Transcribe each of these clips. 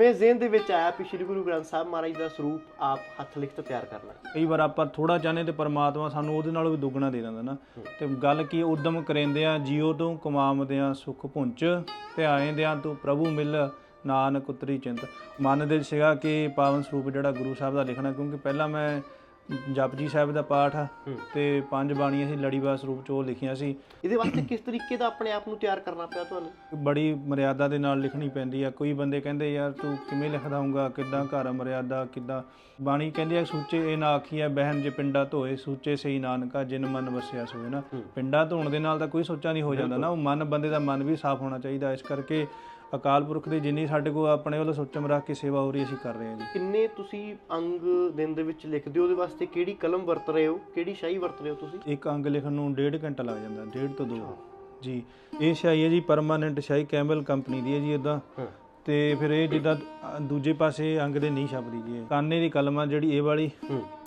ਕਿਵੇਂ ਜ਼ਿਹਨ ਦੇ ਵਿੱਚ ਆਇਆ ਕਿ ਸ੍ਰੀ ਗੁਰੂ ਗ੍ਰੰਥ ਸਾਹਿਬ ਮਹਾਰਾਜ ਦਾ ਸਰੂਪ ਆਪ ਹੱਥ ਲਿਖਤ ਤਿਆਰ ਕਰਨਾ? ਕਈ ਵਾਰ ਆਪਾਂ ਥੋੜਾ ਚਾਹਨੇ ਤੇ ਪਰਮਾਤਮਾ ਸਾਨੂੰ ਉਹਦੇ ਨਾਲੋਂ ਵੀ ਦੁੱਗਣਾ ਦੇ ਦਿੰਦਾ ਨਾ। ਤੇ ਗੱਲ ਕੀ ਉਦਮ ਕਰੇਂਦੇ ਆ ਜੀਉ ਤੋਂ ਕਮਾਮਦੇ ਆ ਸੁਖ ਪੁੰਚ ਤੇ ਆਏਂਦੇ ਆ ਤੂੰ ਪ੍ਰਭੂ ਮਿਲ ਨਾਨਕ ਉਤਰੀ ਚਿੰਤ। ਮਨ ਦੇ ਸੀਗਾ ਕਿ ਪਾਵਨ ਸਰੂਪ ਜਿਹੜਾ ਗੁਰੂ ਸਾਹਿਬ ਦਾ ਲਿਖਣਾ ਕਿਉਂਕਿ ਪਹਿਲਾਂ ਮੈਂ ਜਪਜੀ ਸਾਹਿਬ ਦਾ ਪਾਠ ਤੇ ਪੰਜ ਬਾਣੀਆਂ ਸੀ ਲੜੀਵਾਰ ਸਰੂਪ ਚ ਉਹ ਲਿਖੀਆਂ ਸੀ। ਇਹਦੇ ਵਾਸਤੇ ਕਿਸ ਤਰੀਕੇ ਦਾ ਆਪਣੇ ਆਪ ਨੂੰ ਤਿਆਰ ਕਰਨਾ ਪਿਆ ਤੁਹਾਨੂੰ? ਬੜੀ ਮਰਿਆਦਾ ਦੇ ਨਾਲ ਲਿਖਣੀ ਪੈਂਦੀ ਆ। ਕੋਈ ਬੰਦੇ ਕਹਿੰਦੇ ਯਾਰ ਤੂੰ ਕਿਵੇਂ ਲਿਖਦਾ ਹੋਊਗਾ? ਕਿੱਦਾਂ ਘਰ ਆ ਮਰਿਆਦਾ? ਕਿੱਦਾਂ? ਬਾਣੀ ਕਹਿੰਦੀ ਆ ਸੂਚੇ ਇਹ ਨਾ ਆਖੀਐ ਬਹਿਨ ਜੇ ਪਿੰਡਾ ਧੋਏ ਸੂਚੇ ਸਹੀ ਨਾਨਕਾ ਜਿਨ ਮਨ ਵਸਿਆ ਸੋਏ। ਨਾ ਪਿੰਡਾ ਧੋਣ ਦੇ ਨਾਲ ਤਾਂ ਕੋਈ ਸੋਚਾ ਨਹੀਂ ਹੋ ਜਾਂਦਾ ਨਾ। ਉਹ ਮਨ ਬੰਦੇ ਦਾ ਮਨ ਵੀ ਸਾਫ਼ ਹੋਣਾ ਚਾਹੀਦਾ। ਇਸ ਕਰਕੇ ਅਕਾਲ ਪੁਰਖ ਦੀ ਜਿੰਨੀ ਸਾਡੇ ਕੋਲ ਆਪਣੇ ਵੱਲੋਂ ਸੋਚਮ ਰੱਖ ਕੇ ਸੇਵਾ ਹੋ ਰਹੀ ਅਸੀਂ ਕਰ ਰਹੇ ਹਾਂ ਜੀ। ਕਿੰਨੇ ਤੁਸੀਂ ਅੰਗ ਦਿਨ ਦੇ ਵਿੱਚ ਲਿਖਦੇ ਹੋ? ਉਹਦੇ ਵਾਸਤੇ ਕਿਹੜੀ ਕਲਮ ਵਰਤ ਰਹੇ ਹੋ? ਕਿਹੜੀ ਸ਼ਾਹੀ ਵਰਤ ਰਹੇ ਹੋ ਤੁਸੀਂ? ਇੱਕ ਅੰਗ ਲਿਖਣ ਨੂੰ ਡੇਢ ਘੰਟਾ ਲੱਗ ਜਾਂਦਾ ਡੇਢ ਤੋਂ 2 ਜੀ ਇਹ ਸ਼ਾਈ ਹੈ ਜੀ ਪਰਮਾਨੈਂਟ ਸ਼ਾਈ ਕੈਮਲ ਕੰਪਨੀ ਦੀ ਹੈ ਜੀ ਇਦਾਂ ਤੇ ਫਿਰ ਇਹ ਜਿੱਦਾਂ ਦੂਜੇ ਪਾਸੇ ਅੰਗ ਦੇ ਨਹੀਂ ਛਪਦੀ ਜੀ। ਕਾਨੇ ਦੀ ਕਲਮ ਆ ਜਿਹੜੀ ਇਹ ਵਾਲੀ।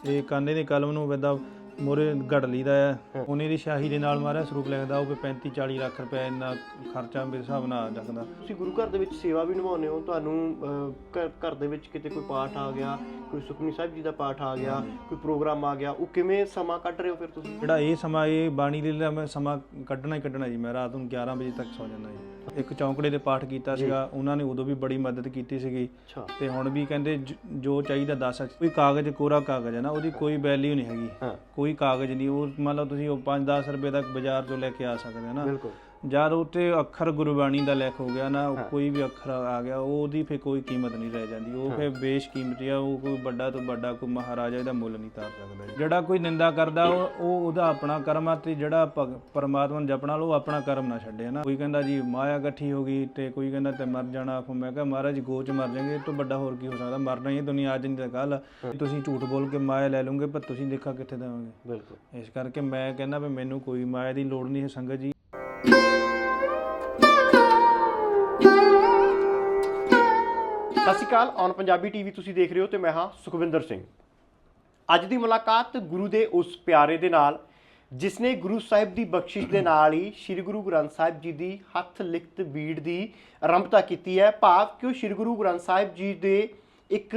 ਇਹ ਕਾਨੇ ਦੀ ਕਲਮ ਨੂੰ ਬੰਦਾ ਮੋਰੇ ਗੜ ਲਈਦਾ ਹੈ। ਉਹਨੇ ਦੀ ਸ਼ਾਹੀ ਦੇ ਨਾਲ ਮਾਰਿਆ ਸਰੂਪ ਲਿਖਦਾ ਉਹ 35 40 ਲੱਖ ਰੁਪਏ ਇੰਨਾ ਖਰਚਾ ਮੇਰੇ ਹਿਸਾਬ ਨਾਲ ਆ ਜਾਂਦਾ। ਤੁਸੀਂ ਗੁਰੂ ਘਰ ਦੇ ਵਿੱਚ ਸੇਵਾ ਵੀ ਨਿਭਾਉਂਦੇ ਹੋ ਤੁਹਾਨੂੰ ਘਰ ਦੇ ਵਿੱਚ ਕਿਤੇ ਕੋਈ ਪਾਠ ਆ ਗਿਆ ਕੋਈ ਸੁਖਮਨੀ ਸਾਹਿਬ ਜੀ ਦਾ ਪਾਠ ਆ ਗਿਆ ਕੋਈ ਪ੍ਰੋਗਰਾਮ ਆ ਗਿਆ ਉਹ ਕਿਵੇਂ ਸਮਾਂ ਕੱਢ ਰਹੇ ਹੋ ਫਿਰ ਤੁਸੀਂ? ਜਿਹੜਾ ਇਹ ਸਮਾਂ ਇਹ ਬਾਣੀ ਦੇ ਲਈ ਮੈਂ ਸਮਾਂ ਕੱਢਣਾ ਹੀ ਕੱਢਣਾ ਜੀ ਮੈਂ ਰਾਤ ਨੂੰ 11 ਵਜੇ ਤੱਕ ਸੌ ਜਾਂਦਾ ਜੀ। ਇੱਕ ਚੌਂਕੜੇ ਦੇ ਪਾਠ ਕੀਤਾ ਸੀਗਾ ਉਹਨਾਂ ਨੇ ਉਦੋਂ ਵੀ ਬੜੀ ਮਦਦ ਕੀਤੀ ਸੀਗੀ। ਅੱਛਾ। ਤੇ ਹੁਣ ਵੀ ਕਹਿੰਦੇ ਜ- ਜੋ ਚਾਹੀਦਾ ਦੱਸ ਕੋਈ ਕਾਗਜ਼ ਕੋਰਾ ਕਾਗਜ਼ ਹੈ ਨਾ ਉਹਦੀ ਕੋਈ ਵੈਲਿਊ ਨਹੀਂ ਹੈਗੀ। ਹਾਂ। ਕੋਈ ਕਾਗਜ਼ ਨਹੀਂ ਉਹ ਮੰਨ ਲਓ ਤੁਸੀਂ ਉਹ 5-10 ਰੁਪਏ ਤੱਕ ਬਾਜ਼ਾਰ ਤੋਂ ਲੈ ਕੇ ਆ ਸਕਦੇ ਹੋ ਨਾ। ਬਿਲਕੁਲ। ਜਦ ਉੱਤੇ ਅੱਖਰ ਗੁਰਬਾਣੀ ਦਾ ਲਿਖ ਹੋ ਗਿਆ ਨਾ ਕੋਈ ਵੀ ਅੱਖਰ ਆ ਗਿਆ ਉਹਦੀ ਫੇ ਕੋਈ ਕੀਮਤ ਨਹੀਂ ਰਹਿ ਜਾਂਦੀ। ਉਹ ਫੇ ਬੇਸ਼ਕੀਮਤੀ ਆ ਉਹ ਕੋਈ ਵੱਡਾ ਤੋਂ ਵੱਡਾ ਕੋਈ ਮਹਾਰਾਜਾ ਇਹਦਾ ਮੁੱਲ ਨਹੀਂ ਤਾਰ ਸਕਦਾ। ਜਿਹੜਾ ਕੋਈ ਨਿੰਦਾ ਕਰਦਾ ਉਹ ਉਹ ਉਹਦਾ ਆਪਣਾ ਕਰਮ ਆ ਤੇ ਜਿਹੜਾ ਪਰਮਾਤਮਾ ਨੂੰ ਜਪਣਾ ਉਹ ਆਪਣਾ ਕਰਮ ਨਾ ਛੱਡੇ ਨਾ ਕੋਈ ਕਹਿੰਦਾ ਜੀ ਮਾਇਆ ਇਕੱਠੀ ਹੋ ਗਈ ਤੇ ਕੋਈ ਕਹਿੰਦਾ ਤੇ ਮਰ ਜਾਣਾ ਆਖੋ ਮੈਂ ਕਿਹਾ ਮਹਾਰਾਜ ਗੋਚ ਮਰ ਜਾਗੇ ਤੋਂ ਵੱਡਾ ਹੋਰ ਕੀ ਹੋ ਸਕਦਾ? ਮਰਨਾ ਹੀ ਹੈ ਦੁਨੀਆ ਅੱਜ ਨਹੀਂ ਤਾਂ ਕੱਲ ਤੁਸੀਂ ਝੂਠ ਬੋਲ ਕੇ ਮਾਇਆ ਲੈ ਲਓਗੇ ਪਰ ਤੁਸੀਂ ਦੇਖਾ ਕਿੱਥੇ ਦੇਵੋਗੇ। ਬਿਲਕੁਲ। ਇਸ ਕਰਕੇ ਮੈਂ ਕਹਿੰਦਾ ਵੀ ਮੈਨੂੰ ਕੋਈ ਮਾਇਆ ਦੀ ਲੋੜ ਨਹੀਂ ਹੈ ਸੰਗਤ ਜੀ। ਸਤਿ ਸ਼੍ਰੀ ਅਕਾਲ, ਔਨ ਪੰਜਾਬੀ ਟੀਵੀ ਤੁਸੀਂ ਦੇਖ ਰਹੇ ਹੋ ਤੇ ਮੈਂ ਹਾਂ ਸੁਖਵਿੰਦਰ ਸਿੰਘ। ਅੱਜ ਦੀ ਮੁਲਾਕਾਤ ਗੁਰੂ ਦੇ ਉਸ ਪਿਆਰੇ ਦੇ ਨਾਲ, ਜਿਸ ਨੇ ਗੁਰੂ ਸਾਹਿਬ ਦੀ ਬਖਸ਼ਿਸ਼ ਦੇ ਨਾਲ ਹੀ ਸ੍ਰੀ ਗੁਰੂ ਗ੍ਰੰਥ ਸਾਹਿਬ ਜੀ ਦੀ ਹੱਥ ਲਿਖਤ ਬੀੜ ਦੀ ਆਰੰਭਤਾ ਕੀਤੀ ਹੈ। ਭਾਵ ਕਿ ਉਹ ਸ੍ਰੀ ਗੁਰੂ ਗ੍ਰੰਥ ਸਾਹਿਬ ਜੀ ਦੇ ਇੱਕ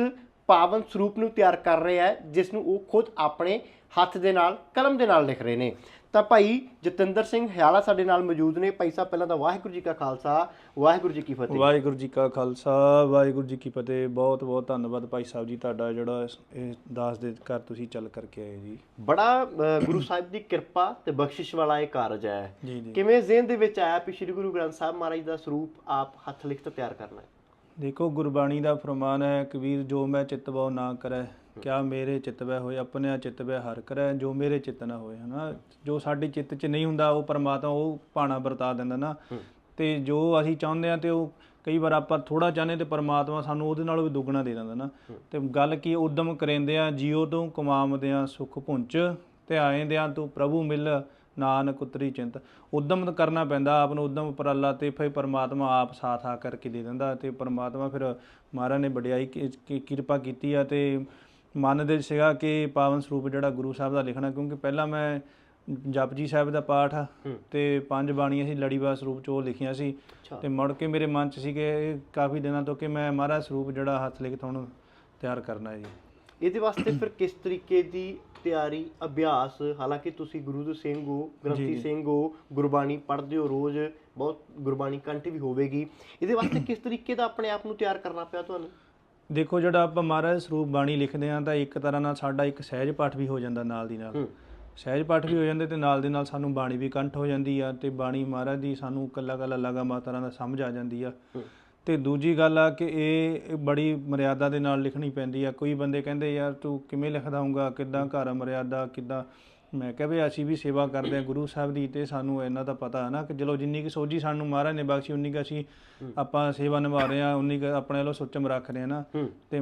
ਪਾਵਨ ਸਰੂਪ ਨੂੰ ਤਿਆਰ ਕਰ ਰਿਹਾ ਹੈ, ਜਿਸ ਨੂੰ ਉਹ ਖੁਦ ਆਪਣੇ ਹੱਥ ਦੇ ਨਾਲ, ਕਲਮ ਦੇ ਨਾਲ ਲਿਖ ਰਹੇ ਨੇ। ਤਾਂ ਭਾਈ ਜਤਿੰਦਰ ਸਿੰਘ ਹਿਆਲਾ ਸਾਡੇ ਨਾਲ ਮੌਜੂਦ ਨੇ। ਭਾਈ ਸਾਹਿਬ ਪਹਿਲਾਂ ਤਾਂ ਵਾਹਿਗੁਰੂ ਜੀ ਕਾ ਖਾਲਸਾ ਵਾਹਿਗੁਰੂ ਜੀ ਕੀ ਫਤਿਹ। ਵਾਹਿਗੁਰੂ ਜੀ ਕਾ ਖਾਲਸਾ ਵਾਹਿਗੁਰੂ ਜੀ ਕੀ ਫਤਿਹ। ਬਹੁਤ ਬਹੁਤ ਧੰਨਵਾਦ ਭਾਈ ਸਾਹਿਬ ਜੀ ਤੁਹਾਡਾ ਜਿਹੜਾ ਇਸ- ਇਹ ਦਾਸ ਦੇ ਘਰ ਤੁਸੀਂ ਚੱਲ ਕਰਕੇ ਆਏ ਜੀ। ਬੜਾ ਅ, ਗੁਰੂ ਸਾਹਿਬ ਦੀ ਕਿਰਪਾ ਤੇ ਬਖਸ਼ਿਸ਼ ਵਾਲਾ ਇਹ ਕਾਰਜ ਹੈ। ਜੀ ਜੀ। ਕਿਵੇਂ ਜ਼ਿਹਨ ਦੇ ਵਿੱਚ ਆਇਆ ਕਿ ਸ੍ਰੀ ਗੁਰੂ ਗ੍ਰੰਥ ਸਾਹਿਬ ਮਹਾਰਾਜ ਦਾ ਸਰੂਪ ਆਪ ਹੱਥ ਲਿਖਤ ਤਿਆਰ ਕਰਨਾ ਹੈ? ਦੇਖੋ ਗੁਰਬਾਣੀ ਦਾ ਫਰਮਾਨ ਹੈ ਕਬੀਰ ਜੋ ਮੈਂ ਚਿਤਵੋ ਨਾ ਕਰੈ ਕਿਆ ਮੇਰੇ ਚਿਤਵੈ ਹੋਏ ਆਪਣਿਆ ਚਿਤਵੈ ਹਰ ਕਰੈ ਜੋ ਮੇਰੇ ਚਿਤ ਨਾ ਹੋਏ ਹਨਾ? ਜੋ ਸਾਡੇ ਚਿੱਤ 'ਚ ਨਹੀਂ ਹੁੰਦਾ ਉਹ ਪਰਮਾਤਮਾ ਉਹ ਭਾਣਾ ਵਰਤਾ ਦਿੰਦਾ ਨਾ। ਤੇ ਜੋ ਅਸੀਂ ਚਾਹੁੰਦੇ ਆ ਤੇ ਉਹ ਕਈ ਵਾਰ ਆਪਾਂ ਥੋੜਾ ਚਾਹਨੇ ਤੇ ਪਰਮਾਤਮਾ ਸਾਨੂੰ ਉਹਦੇ ਨਾਲੋਂ ਵੀ ਦੁੱਗਣਾ ਦੇ ਦਿੰਦਾ ਨਾ। ਤੇ ਗੱਲ ਕੀ ਉਦਮ ਕਰੇਂਦੇ ਆ ਜੀਉ ਤੋਂ ਕਮਾਮਦੇ ਆ ਸੁਖ ਪੁੰਚ ਤੇ ਆਏਂਦੇ ਆ ਤੂੰ ਪ੍ਰਭੂ ਮਿਲ ਨਾਨਕ ਉਤਰੀ ਚਿੰਤ। ਉਦਮ ਕਰਨਾ ਪੈਂਦਾ ਆਪ ਨੂੰ ਉਦਮ ਉਪਰਾਲਾ ਤੇ ਫਿਰ ਪਰਮਾਤਮਾ ਆਪ ਸਾਥ ਆ ਕਰਕੇ ਦੇ ਦਿੰਦਾ ਤੇ ਪਰਮਾਤਮਾ ਫਿਰ ਮਹਾਰਾਜ ਨੇ ਵਡਿਆਈ ਕਿਰਪਾ ਕੀਤੀ ਆ ਤੇ ਮਨ ਦੇ ਸੀਗਾ ਕਿ ਪਾਵਨ ਸਰੂਪ ਜਿਹੜਾ ਗੁਰੂ ਸਾਹਿਬ ਦਾ ਲਿਖਣਾ ਕਿਉਂਕਿ ਪਹਿਲਾਂ ਮੈਂ ਜਪਜੀ ਸਾਹਿਬ ਦਾ ਪਾਠ ਤੇ ਪੰਜ ਬਾਣੀਆਂ ਸੀ ਲੜੀਵਾਰ ਸਰੂਪ ਚ ਉਹ ਲਿਖੀਆਂ ਸੀ। ਤੇ ਮੁੜ ਕੇ ਮੇਰੇ ਮਨ ਚ ਸੀ ਕਿ ਕਾਫੀ ਦਿਨਾਂ ਤੋਂ ਕਿ ਮੈਂ ਮਹਾਰਾਜ ਸਰੂਪ ਜਿਹੜਾ ਹੱਥ ਲਿਖਤ ਹੁਣ ਤਿਆਰ ਕਰਨਾ ਹੈ ਜੀ। ਇਹਦੇ ਵਾਸਤੇ ਫਿਰ ਕਿਸ ਤਰੀਕੇ ਦੀ ਤਿਆਰੀ ਅਭਿਆਸ ਹਾਲਾਂਕਿ ਤੁਸੀਂ ਗੁਰੂ ਸਿੰਘ ਹੋ ਗ੍ਰੰਥੀ ਸਿੰਘ ਹੋ ਗੁਰਬਾਣੀ ਪੜ੍ਹਦੇ ਹੋ ਰੋਜ਼ ਬਹੁਤ ਗੁਰਬਾਣੀ ਕੰਠ ਵੀ ਹੋਵੇਗੀ। ਇਹਦੇ ਵਾਸਤੇ ਕਿਸ ਤਰੀਕੇ ਦਾ ਆਪਣੇ ਆਪ ਨੂੰ ਤਿਆਰ ਕਰਨਾ ਪਿਆ ਤੁਹਾਨੂੰ? ਦੇਖੋ ਜਿਹੜਾ ਆਪਾਂ ਮਹਾਰਾਜ ਸਰੂਪ ਬਾਣੀ ਲਿਖਦੇ ਆਂ ਤਾਂ ਇੱਕ ਤਰ੍ਹਾਂ ਨਾਲ ਸਾਡਾ ਇੱਕ ਸਹਿਜ ਪਾਠ ਵੀ ਹੋ ਜਾਂਦਾ ਨਾਲ ਦੀ ਨਾਲ। ਸਹਿਜ ਪਾਠ ਵੀ ਹੋ ਜਾਂਦੇ ਤੇ ਨਾਲ ਦੇ ਨਾਲ ਸਾਨੂੰ ਬਾਣੀ ਵੀ ਕੰਠ ਹੋ ਜਾਂਦੀ ਆ ਤੇ ਬਾਣੀ ਮਹਾਰਾਜ ਦੀ ਸਾਨੂੰ ਕੱਲਾ ਕੱਲਾ ਲਗਾ ਮਾਤਰਾ ਦਾ ਸਮਝ ਆ ਜਾਂਦੀ ਆ। ਤੇ ਦੂਜੀ ਗੱਲ ਆ ਕਿ ਇਹ ਬੜੀ ਮਰਿਆਦਾ ਦੇ ਨਾਲ ਲਿਖਣੀ ਪੈਂਦੀ ਆ। ਕੋਈ ਬੰਦੇ ਕਹਿੰਦੇ ਯਾਰ ਤੂੰ ਕਿਵੇਂ ਲਿਖਦਾ ਹੋਊਗਾ? ਕਿੱਦਾਂ ਘਰ ਮਰਿਆਦਾ? ਕਿੱਦਾਂ? ਮੈਂ ਕਿਹਾ ਵੀ ਅਸੀਂ ਵੀ ਸੇਵਾ ਕਰਦੇ ਆ ਗੁਰੂ ਸਾਹਿਬ ਦੀ ਤੇ ਸਾਨੂੰ ਇਹਨਾਂ ਦਾ ਪਤਾ ਹੈ ਨਾ ਕਿ ਚਲੋ ਜਿੰਨੀ ਕਿ ਸੋਝੀ ਸਾਨੂੰ ਮਹਾਰਾਜ ਨੇ ਬਖਸ਼ੀ ਉਨੀ ਕੁ ਅਸੀਂ ਆਪਾਂ ਸੇਵਾ ਨਿਭਾ ਰਹੇ ਆ ਉਨੀ ਕੁ ਆਪਣੇ ਵੱਲੋਂ ਸੁੱਚਮ ਰੱਖ ਰਹੇ ਆ ਨਾ। ਤੇ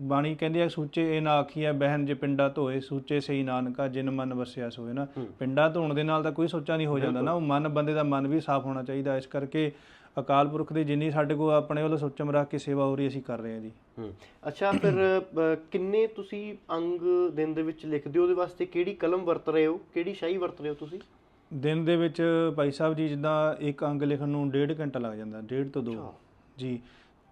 ਬਾਣੀ ਕਹਿੰਦੀ ਆ ਸੂਚੇ ਇਹ ਨਾ ਆਖੀਐ ਬਹਿਨ ਜੇ ਪਿੰਡਾ ਧੋਏ ਸੂਚੇ ਸਹੀ ਨਾਨਕਾ ਜਿਨ ਮਨ ਵਸਿਆ ਸੋਏ ਨਾ। ਪਿੰਡਾ ਧੋਣ ਦੇ ਨਾਲ ਤਾਂ ਕੋਈ ਸੋਚਾ ਨਹੀਂ ਹੋ ਜਾਂਦਾ ਨਾ ਉਹ ਮਨ ਬੰਦੇ ਦਾ ਮਨ ਵੀ ਸਾਫ਼ ਹੋਣਾ ਚਾਹੀਦਾ। ਇਸ ਕਰਕੇ ਅਕਾਲ ਪੁਰਖ ਦੀ ਜਿੰਨੀ ਸਾਡੇ ਕੋਲ ਆਪਣੇ ਵੱਲੋਂ ਸੁੱਚਮ ਰੱਖ ਕੇ ਸੇਵਾ ਹੋ ਰਹੀ ਅਸੀਂ ਕਰ ਰਹੇ ਹਾਂ ਜੀ। ਅੱਛਾ ਫਿਰ ਅ, ਕਿੰਨੇ ਤੁਸੀਂ ਅੰਗ ਦਿਨ ਦੇ ਵਿੱਚ ਲਿਖਦੇ ਹੋ? ਉਹਦੇ ਵਾਸਤੇ ਕਿਹੜੀ ਕਲਮ ਵਰਤ ਰਹੇ ਹੋ? ਕਿਹੜੀ ਸ਼ਾਹੀ ਵਰਤ ਰਹੇ ਹੋ ਤੁਸੀਂ? ਦਿਨ ਦੇ ਵਿੱਚ ਭਾਈ ਸਾਹਿਬ ਜੀ ਜਿੱਦਾਂ ਇੱਕ ਅੰਗ ਲਿਖਣ ਨੂੰ ਡੇਢ ਘੰਟਾ ਲੱਗ ਜਾਂਦਾ ਡੇਢ ਤੋਂ 2 ਜੀ।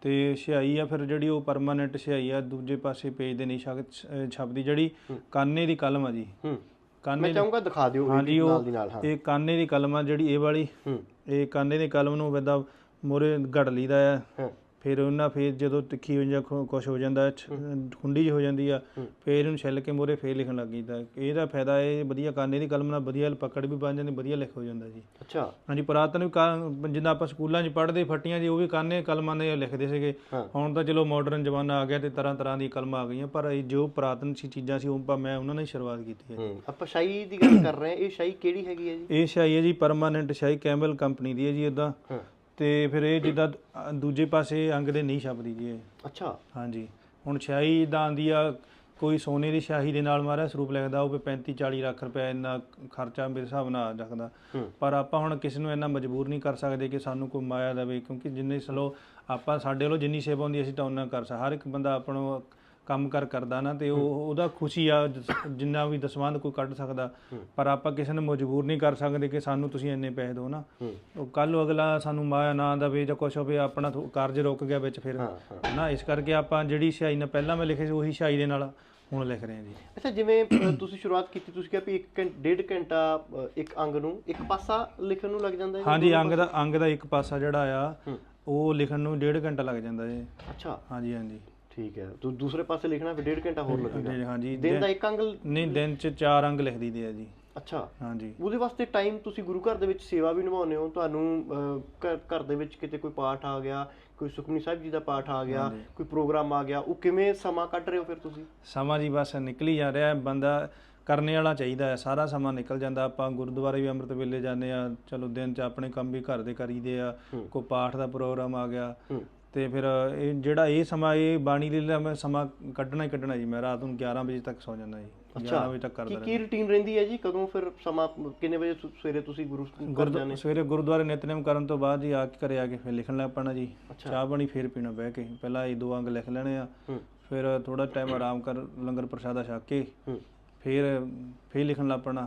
ਤੇ ਸਿਹਾਈ ਆ ਫਿਰ ਜਿਹੜੀ ਉਹ ਪਰਮਾਨੈਂਟ ਸਿਹਾਈ ਆ ਦੂਜੇ ਪਾਸੇ ਪੇਜ ਦੇ ਨਹੀਂ ਅਹ ਛਪਦੀ ਜਿਹੜੀ ਕਾਨੇ ਦੀ ਕਲਮ ਆ ਜੀ। ਹੂੰ। ਕਾਨੇ ਮੈਂ ਚਾਹੂੰਗਾ ਦਿਖਾ ਦਿਓ ਹਾਂਜੀ ਨਾਲ ਦੀ ਨਾਲ ਹਾਂ। ਇਹ ਕਾਨੇ ਦੀ ਕਲਮ ਆ ਜਿਹੜੀ ਇਹ ਵਾਲੀ। ਹੂੰ। ਇਹ ਕਾਨੇ ਦੀ ਕਲਮ ਨੂੰ ਵੇਦਾ ਮੋਰੇ ਗੜ ਲਈਦਾ ਆ। ਹਾਂ। ਫਿਰ ਉਹਨਾਂ ਫੇਰ ਜਦੋਂ ਤਿੱਖੀ ਹੋ ਜਾਂ ਕੁਝ ਹੋ ਜਾਂਦਾ ਖੁੰਡੀ ਜਿਹੀ ਹੋ ਜਾਂਦੀ ਆ ਫੇਰ ਇਹਨੂੰ ਛਿੱਲ ਕੇ ਮੋਰੇ ਫੇਰ ਲਿਖਣ ਲੱਗ ਜੀਦਾ। ਇਹਦਾ ਫਾਇਦਾ ਇਹ ਵਧੀਆ ਕਾਨੇ ਦੀ ਕਲਮ ਨਾਲ ਵਧੀਆ ਪਕੜ ਵੀ ਬਣ ਜਾਂਦੀ ਵਧੀਆ ਲਿਖ ਹੋ ਜਾਂਦਾ ਜੀ। ਅੱਛਾ। ਹਾਂਜੀ ਪੁਰਾਤਨ ਵੀ ਜਿੱਦਾਂ ਆਪਾਂ ਸਕੂਲਾਂ 'ਚ ਪੜ੍ਹਦੇ ਫੱਟੀਆਂ ਜੀ ਉਹ ਵੀ ਕਾਨੇ ਕਲਮਾਂ ਦੇ ਲਿਖਦੇ ਸੀਗੇ। ਹੁਣ ਤਾਂ ਚਲੋ ਮਾਡਰਨ ਜ਼ਮਾਨਾ ਆ ਗਿਆ ਤੇ ਤਰ੍ਹਾਂ ਤਰ੍ਹਾਂ ਦੀ ਕਲਮਾਂ ਆ ਗਈਆਂ ਪਰ ਇਹ ਜੋ ਪੁਰਾਤਨ ਸੀ ਚੀਜ਼ਾਂ ਸੀ ਉਹ ਮੈਂ ਉਹਨਾਂ ਨੇ ਸ਼ੁਰੂਆਤ ਕੀਤੀ ਹੈ। ਆਪਾਂ ਸ਼ਾਈ ਦੀ ਗੱਲ ਕਰ ਰਹੇ ਹਾਂ ਇਹ ਸ਼ਾਈ ਕਿਹੜੀ ਹੈਗੀ ਹੈ ਜੀ? ਇਹ ਸ਼ਾਈ ਹੈ ਜੀ ਪਰਮਾਨੈਂਟ ਸ਼ਾਈ ਕੈਮਲ ਕੰਪਨੀ ਦੀ ਹੈ ਜੀ ਹਾਂ। ਤੇ ਫਿਰ ਇਹ ਜਿੱਦਾਂ ਅ, ਦੂਜੇ ਪਾਸੇ ਅੰਗ ਦੇ ਨਹੀਂ ਛਪਦੀ ਜੀ ਇਹ। ਅੱਛਾ। ਹਾਂਜੀ। ਹੁਣ ਸ਼ਾਹੀ ਦਾ ਆਂਦੀ ਆ ਕੋਈ ਸੋਨੇ ਦੀ ਸ਼ਾਹੀ ਦੇ ਨਾਲ ਮਾਰਿਆ ਸਰੂਪ ਲਿਖਦਾ ਉਹ ਵੀ 35 40 ਲੱਖ ਰੁਪਏ ਇੰਨਾ ਖਰਚਾ ਮੇਰੇ ਹਿਸਾਬ ਨਾਲ ਰੱਖਦਾ। ਹੂੰ। ਪਰ ਆਪਾਂ ਹੁਣ ਕਿਸੇ ਨੂੰ ਇੰਨਾ ਮਜਬੂਰ ਨਹੀਂ ਕਰ ਸਕਦੇ ਕਿ ਸਾਨੂੰ ਕੋਈ ਮਾਇਆ ਦੇਵੇ ਕਿਉਂਕਿ ਜਿੰਨੇ ਸਲੋ ਆਪਾਂ ਸਾਡੇ ਵੱਲੋਂ ਜਿੰਨੀ ਸੇਵਾ ਹੁੰਦੀ ਅਸੀਂ ਤਾਂ ਉਹਨਾਂ ਕਰ ਸਕ ਹਰ ਇੱਕ ਬੰਦਾ ਆਪਣਾ ਕੰਮ ਕਰ ਕਰਦਾ ਨਾ ਤੇ ਉਹ ਉਹਦਾ ਖੁਸ਼ੀ ਆ ਜਿਸ- ਜਿੰਨਾ ਵੀ ਦਸਵੰਧ ਕੋਈ ਕੱਢ ਸਕਦਾ। ਪਰ ਆਪਾਂ ਕਿਸੇ ਨੂੰ ਮਜਬੂਰ ਨਹੀਂ ਕਰ ਸਕਦੇ ਕਿ ਸਾਨੂੰ ਤੁਸੀਂ ਇੰਨੇ ਪੈਸੇ ਦਿਓ ਨਾ। ਉਹ ਕੱਲ ਨੂੰ ਅਗਲਾ ਸਾਨੂੰ ਮਾਇਆ ਨਾ ਦੇਵੇ ਜਾਂ ਕੁਛ ਹੋਵੇ ਆਪਣਾ ਥੋ- ਕਾਰਜ ਰੁਕ ਗਿਆ ਵਿੱਚ ਫਿਰ। ਨਾ ਇਸ ਕਰਕੇ ਆਪਾਂ ਜਿਹੜੀ ਸਿਹਾਈ ਨਾਲ ਪਹਿਲਾਂ ਮੈਂ ਲਿਖੇ ਸੀ ਉਹੀ ਸਿਹਾਈ ਦੇ ਨਾਲ ਹੁਣ ਲਿਖ ਰਹੇ ਹਾਂ ਜੀ। ਅੱਛਾ ਜਿਵੇਂ ਅ, ਤੁਸੀਂ ਸ਼ੁਰੂਆਤ ਕੀਤੀ ਤੁਸੀਂ ਕਿਹਾ ਵੀ 1 ਘੰਟਾ ਡੇਢ ਘੰਟਾ ਅ, ਇੱਕ ਅੰਗ ਨੂੰ ਇੱਕ ਪਾਸਾ ਲਿਖਣ ਨੂੰ ਲੱਗ ਜਾਂਦਾ ਹੈ ਜਾਂ ਹਾਂਜੀ ਦੋਨੋਂ ਅੰਗ ਦਾ ਅੰਗ ਦਾ ਇੱਕ ਪਾਸਾ ਜਿਹੜਾ ਆ ਹੂੰ। ਉਹ ਲਿਖਣ ਨੂੰ ਡੇਢ ਘੰਟਾ ਲੱਗ ਜਾਂਦਾ ਜੀ ਪਾਸੇ? ਅੱਛਾ। ਹਾਂਜੀ ਹਾਂਜੀ। ਠੀਕ ਹੈ। ਤੂੰ ਦੂਸਰੇ ਪਾਸੇ ਲਿਖਣਾ ਫਿਰ ਡੇਢ ਘੰਟਾ ਹੋਰ ਲੱਗੇਗਾ। ਹਾਂਜੀ ਦਿਨ ਦਾ ਇੱਕ ਅੰਗ ਨਹੀਂ ਦਿਨ ਚ ਚਾਰ ਅੰਗ ਲਿਖ ਦਈਦੇ ਆ ਜੀ। ਅੱਛਾ। ਹਾਂਜੀ। ਉਹਦੇ ਵਾਸਤੇ ਟਾਈਮ ਤੁਸੀਂ ਗੁਰੂ ਘਰ ਦੇ ਵਿੱਚ ਸੇਵਾ ਵੀ ਨਿਭਾਉਂਦੇ ਹੋ। ਤੁਹਾਨੂੰ ਘਰ ਦੇ ਵਿੱਚ ਕਿਤੇ ਕੋਈ ਪਾਠ ਆ ਗਿਆ ਕੋਈ ਸੁਖਮਨੀ ਸਾਹਿਬ ਜੀ ਦਾ ਪਾਠ ਆ ਗਿਆ ਕੋਈ ਪ੍ਰੋਗਰਾਮ ਆ ਗਿਆ ਉਹ ਕਿਵੇਂ ਸਮਾਂ ਕੱਢ ਰਹੇ ਹੋ ਫਿਰ ਤੁਸੀਂ? ਸਮਾਂ ਜੀ ਬਸ ਨਿਕਲ ਜਾ ਰਿਹਾ ਬੰਦਾ ਕਰਨੇ ਵਾਲਾ ਚਾਹੀਦਾ ਹੈ। ਸਾਰਾ ਸਮਾਂ ਨਿਕਲ ਜਾਂਦਾ। ਆਪਾਂ ਗੁਰਦੁਆਰੇ ਵੀ ਅੰਮ੍ਰਿਤ ਵੇਲੇ ਜਾਂਦੇ ਆ ਚਲੋ ਦਿਨ ਚ ਆਪਣੇ ਕੰਮ ਵੀ ਘਰ ਦੇ ਕਰੀਦੇ ਆ। ਕੋਈ ਪਾਠ ਦਾ ਪ੍ਰੋਗਰਾਮ ਆ ਗਿਆ। ਤੇ ਫਿਰ ਇਹ ਜਿਹੜਾ ਇਹ ਸਮਾਂ ਇਹ ਬਾਣੀ ਦੇ ਲਈ ਮੈਂ ਸਮਾਂ ਕੱਢਣਾ ਹੀ ਕੱਢਣਾ ਜੀ ਮੈਂ ਰਾਤ ਨੂੰ 11 ਵਜੇ ਤੱਕ ਸੌ ਜਾਂਦਾ ਜੀ 11 ਵਜੇ ਤੱਕ ਕੀ ਕਰਦਾ ਕੀ ਰੁਟੀਨ ਰਹਿੰਦੀ। ਹੈ ਜੀ? ਕਦੋਂ ਫਿਰ ਸਮਾਂ ਕਿੰਨੇ ਵਜੇ ਸਵੇਰੇ ਤੁਸੀਂ ਗੁਰੂ ਘਰ ਜਾਂਦੇ ਸਵੇਰੇ ਗੁਰਦੁਆਰੇ ਨਿਤਨੇਮ ਕਰਨ ਤੋਂ ਬਾਅਦ ਜੀ ਆ ਕੇ ਘਰੇ ਆ ਕੇ ਫਿਰ ਲਿਖਣ ਲੱਗ ਪੈਣਾ ਜੀ। ਚਾਹ ਪਾਣੀ ਫਿਰ ਪੀਣਾ ਬਹਿ ਕੇ ਪਹਿਲਾਂ ਇਹ ਦੋ ਅੰਗ ਲਿਖ ਲੈਣੇ ਆ ਫਿਰ ਥੋੜਾ ਟਾਈਮ ਆਰਾਮ ਕਰ ਲੰਗਰ ਪ੍ਰਸ਼ਾਦਾ ਛਕ ਕੇ ਫਿਰ ਫਿਰ ਲਿਖਣ ਲੱਗ ਪੈਣਾ।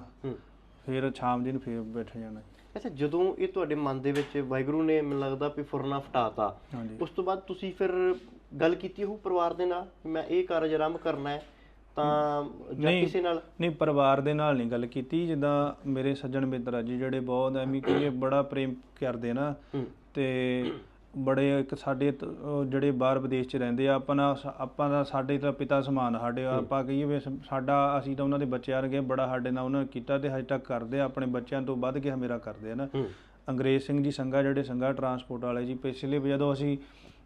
ਫਿਰ ਸ਼ਾਮ ਜੀ ਨੂੰ ਫਿਰ ਬੈਠ ਜਾਣਾ ਅੱਛਾ ਜਦੋਂ ਇਹ ਤੁਹਾਡੇ ਮਨ ਦੇ ਵਿੱਚ ਵਾਹਿਗੁਰੂ ਨੇ ਮੈਨੂੰ ਲੱਗਦਾ ਵੀ ਫੁਰਨਾ ਫਟਾਤਾ ਉਸ ਤੋਂ ਬਾਅਦ ਤੁਸੀਂ ਫਿਰ ਗੱਲ ਕੀਤੀ ਹੋ ਪਰਿਵਾਰ ਦੇ ਨਾਲ ਮੈਂ ਇਹ ਕਾਰਜ ਆਰੰਭ ਕਰਨਾ ਹੈ ਤਾਂ ਜਾਂ। ਕਿਸੇ ਨਾਲ ਨਹੀਂ ਪਰਿਵਾਰ ਦੇ ਨਾਲ ਨਹੀਂ ਗੱਲ ਕੀਤੀ ਜਿੱਦਾਂ ਮੇਰੇ ਸੱਜਣ ਮਿੱਤਰ ਆ ਜੀ ਜਿਹੜੇ ਬਹੁਤ ਐਵੇਂ ਕਿ ਬੜਾ ਪ੍ਰੇਮ ਕਰਦੇ ਨਾ ਤੇ ਬੜੇ ਇੱਕ ਸਾਡੇ ਤ- ਜਿਹੜੇ ਬਾਹਰ ਵਿਦੇਸ਼ 'ਚ ਰਹਿੰਦੇ ਆ ਆਪਾਂ ਨਾ ਆਪਾਂ ਦਾ ਸਾਡੇ ਤਾਂ ਪਿਤਾ ਸਮਾਨ ਆ ਸਾਡੇ ਆਪਾਂ ਕਹੀਏ ਵੀ ਸ- ਸਾਡਾ ਅਸੀਂ ਤਾਂ ਉਹਨਾਂ ਦੇ ਬੱਚੇ ਵਰਗੇ ਬੜਾ ਸਾਡੇ ਨਾਲ ਉਹਨਾਂ ਨੇ ਕੀਤਾ ਤੇ ਹਜੇ ਤੱਕ ਕਰਦੇ ਆ ਆਪਣੇ ਬੱਚਿਆਂ ਤੋਂ ਵੱਧ ਕੇ ਮੇਰਾ ਕਰਦੇ ਆ ਨਾ। ਹੂੰ। ਅੰਗਰੇਜ਼ ਸਿੰਘ ਜੀ ਸੰਘਾ ਜਿਹੜੇ ਸੰਘਾ ਟਰਾਂਸਪੋਰਟ ਵਾਲੇ ਜੀ ਪਿਛਲੇ ਵੀ ਜਦੋਂ ਅਸੀਂ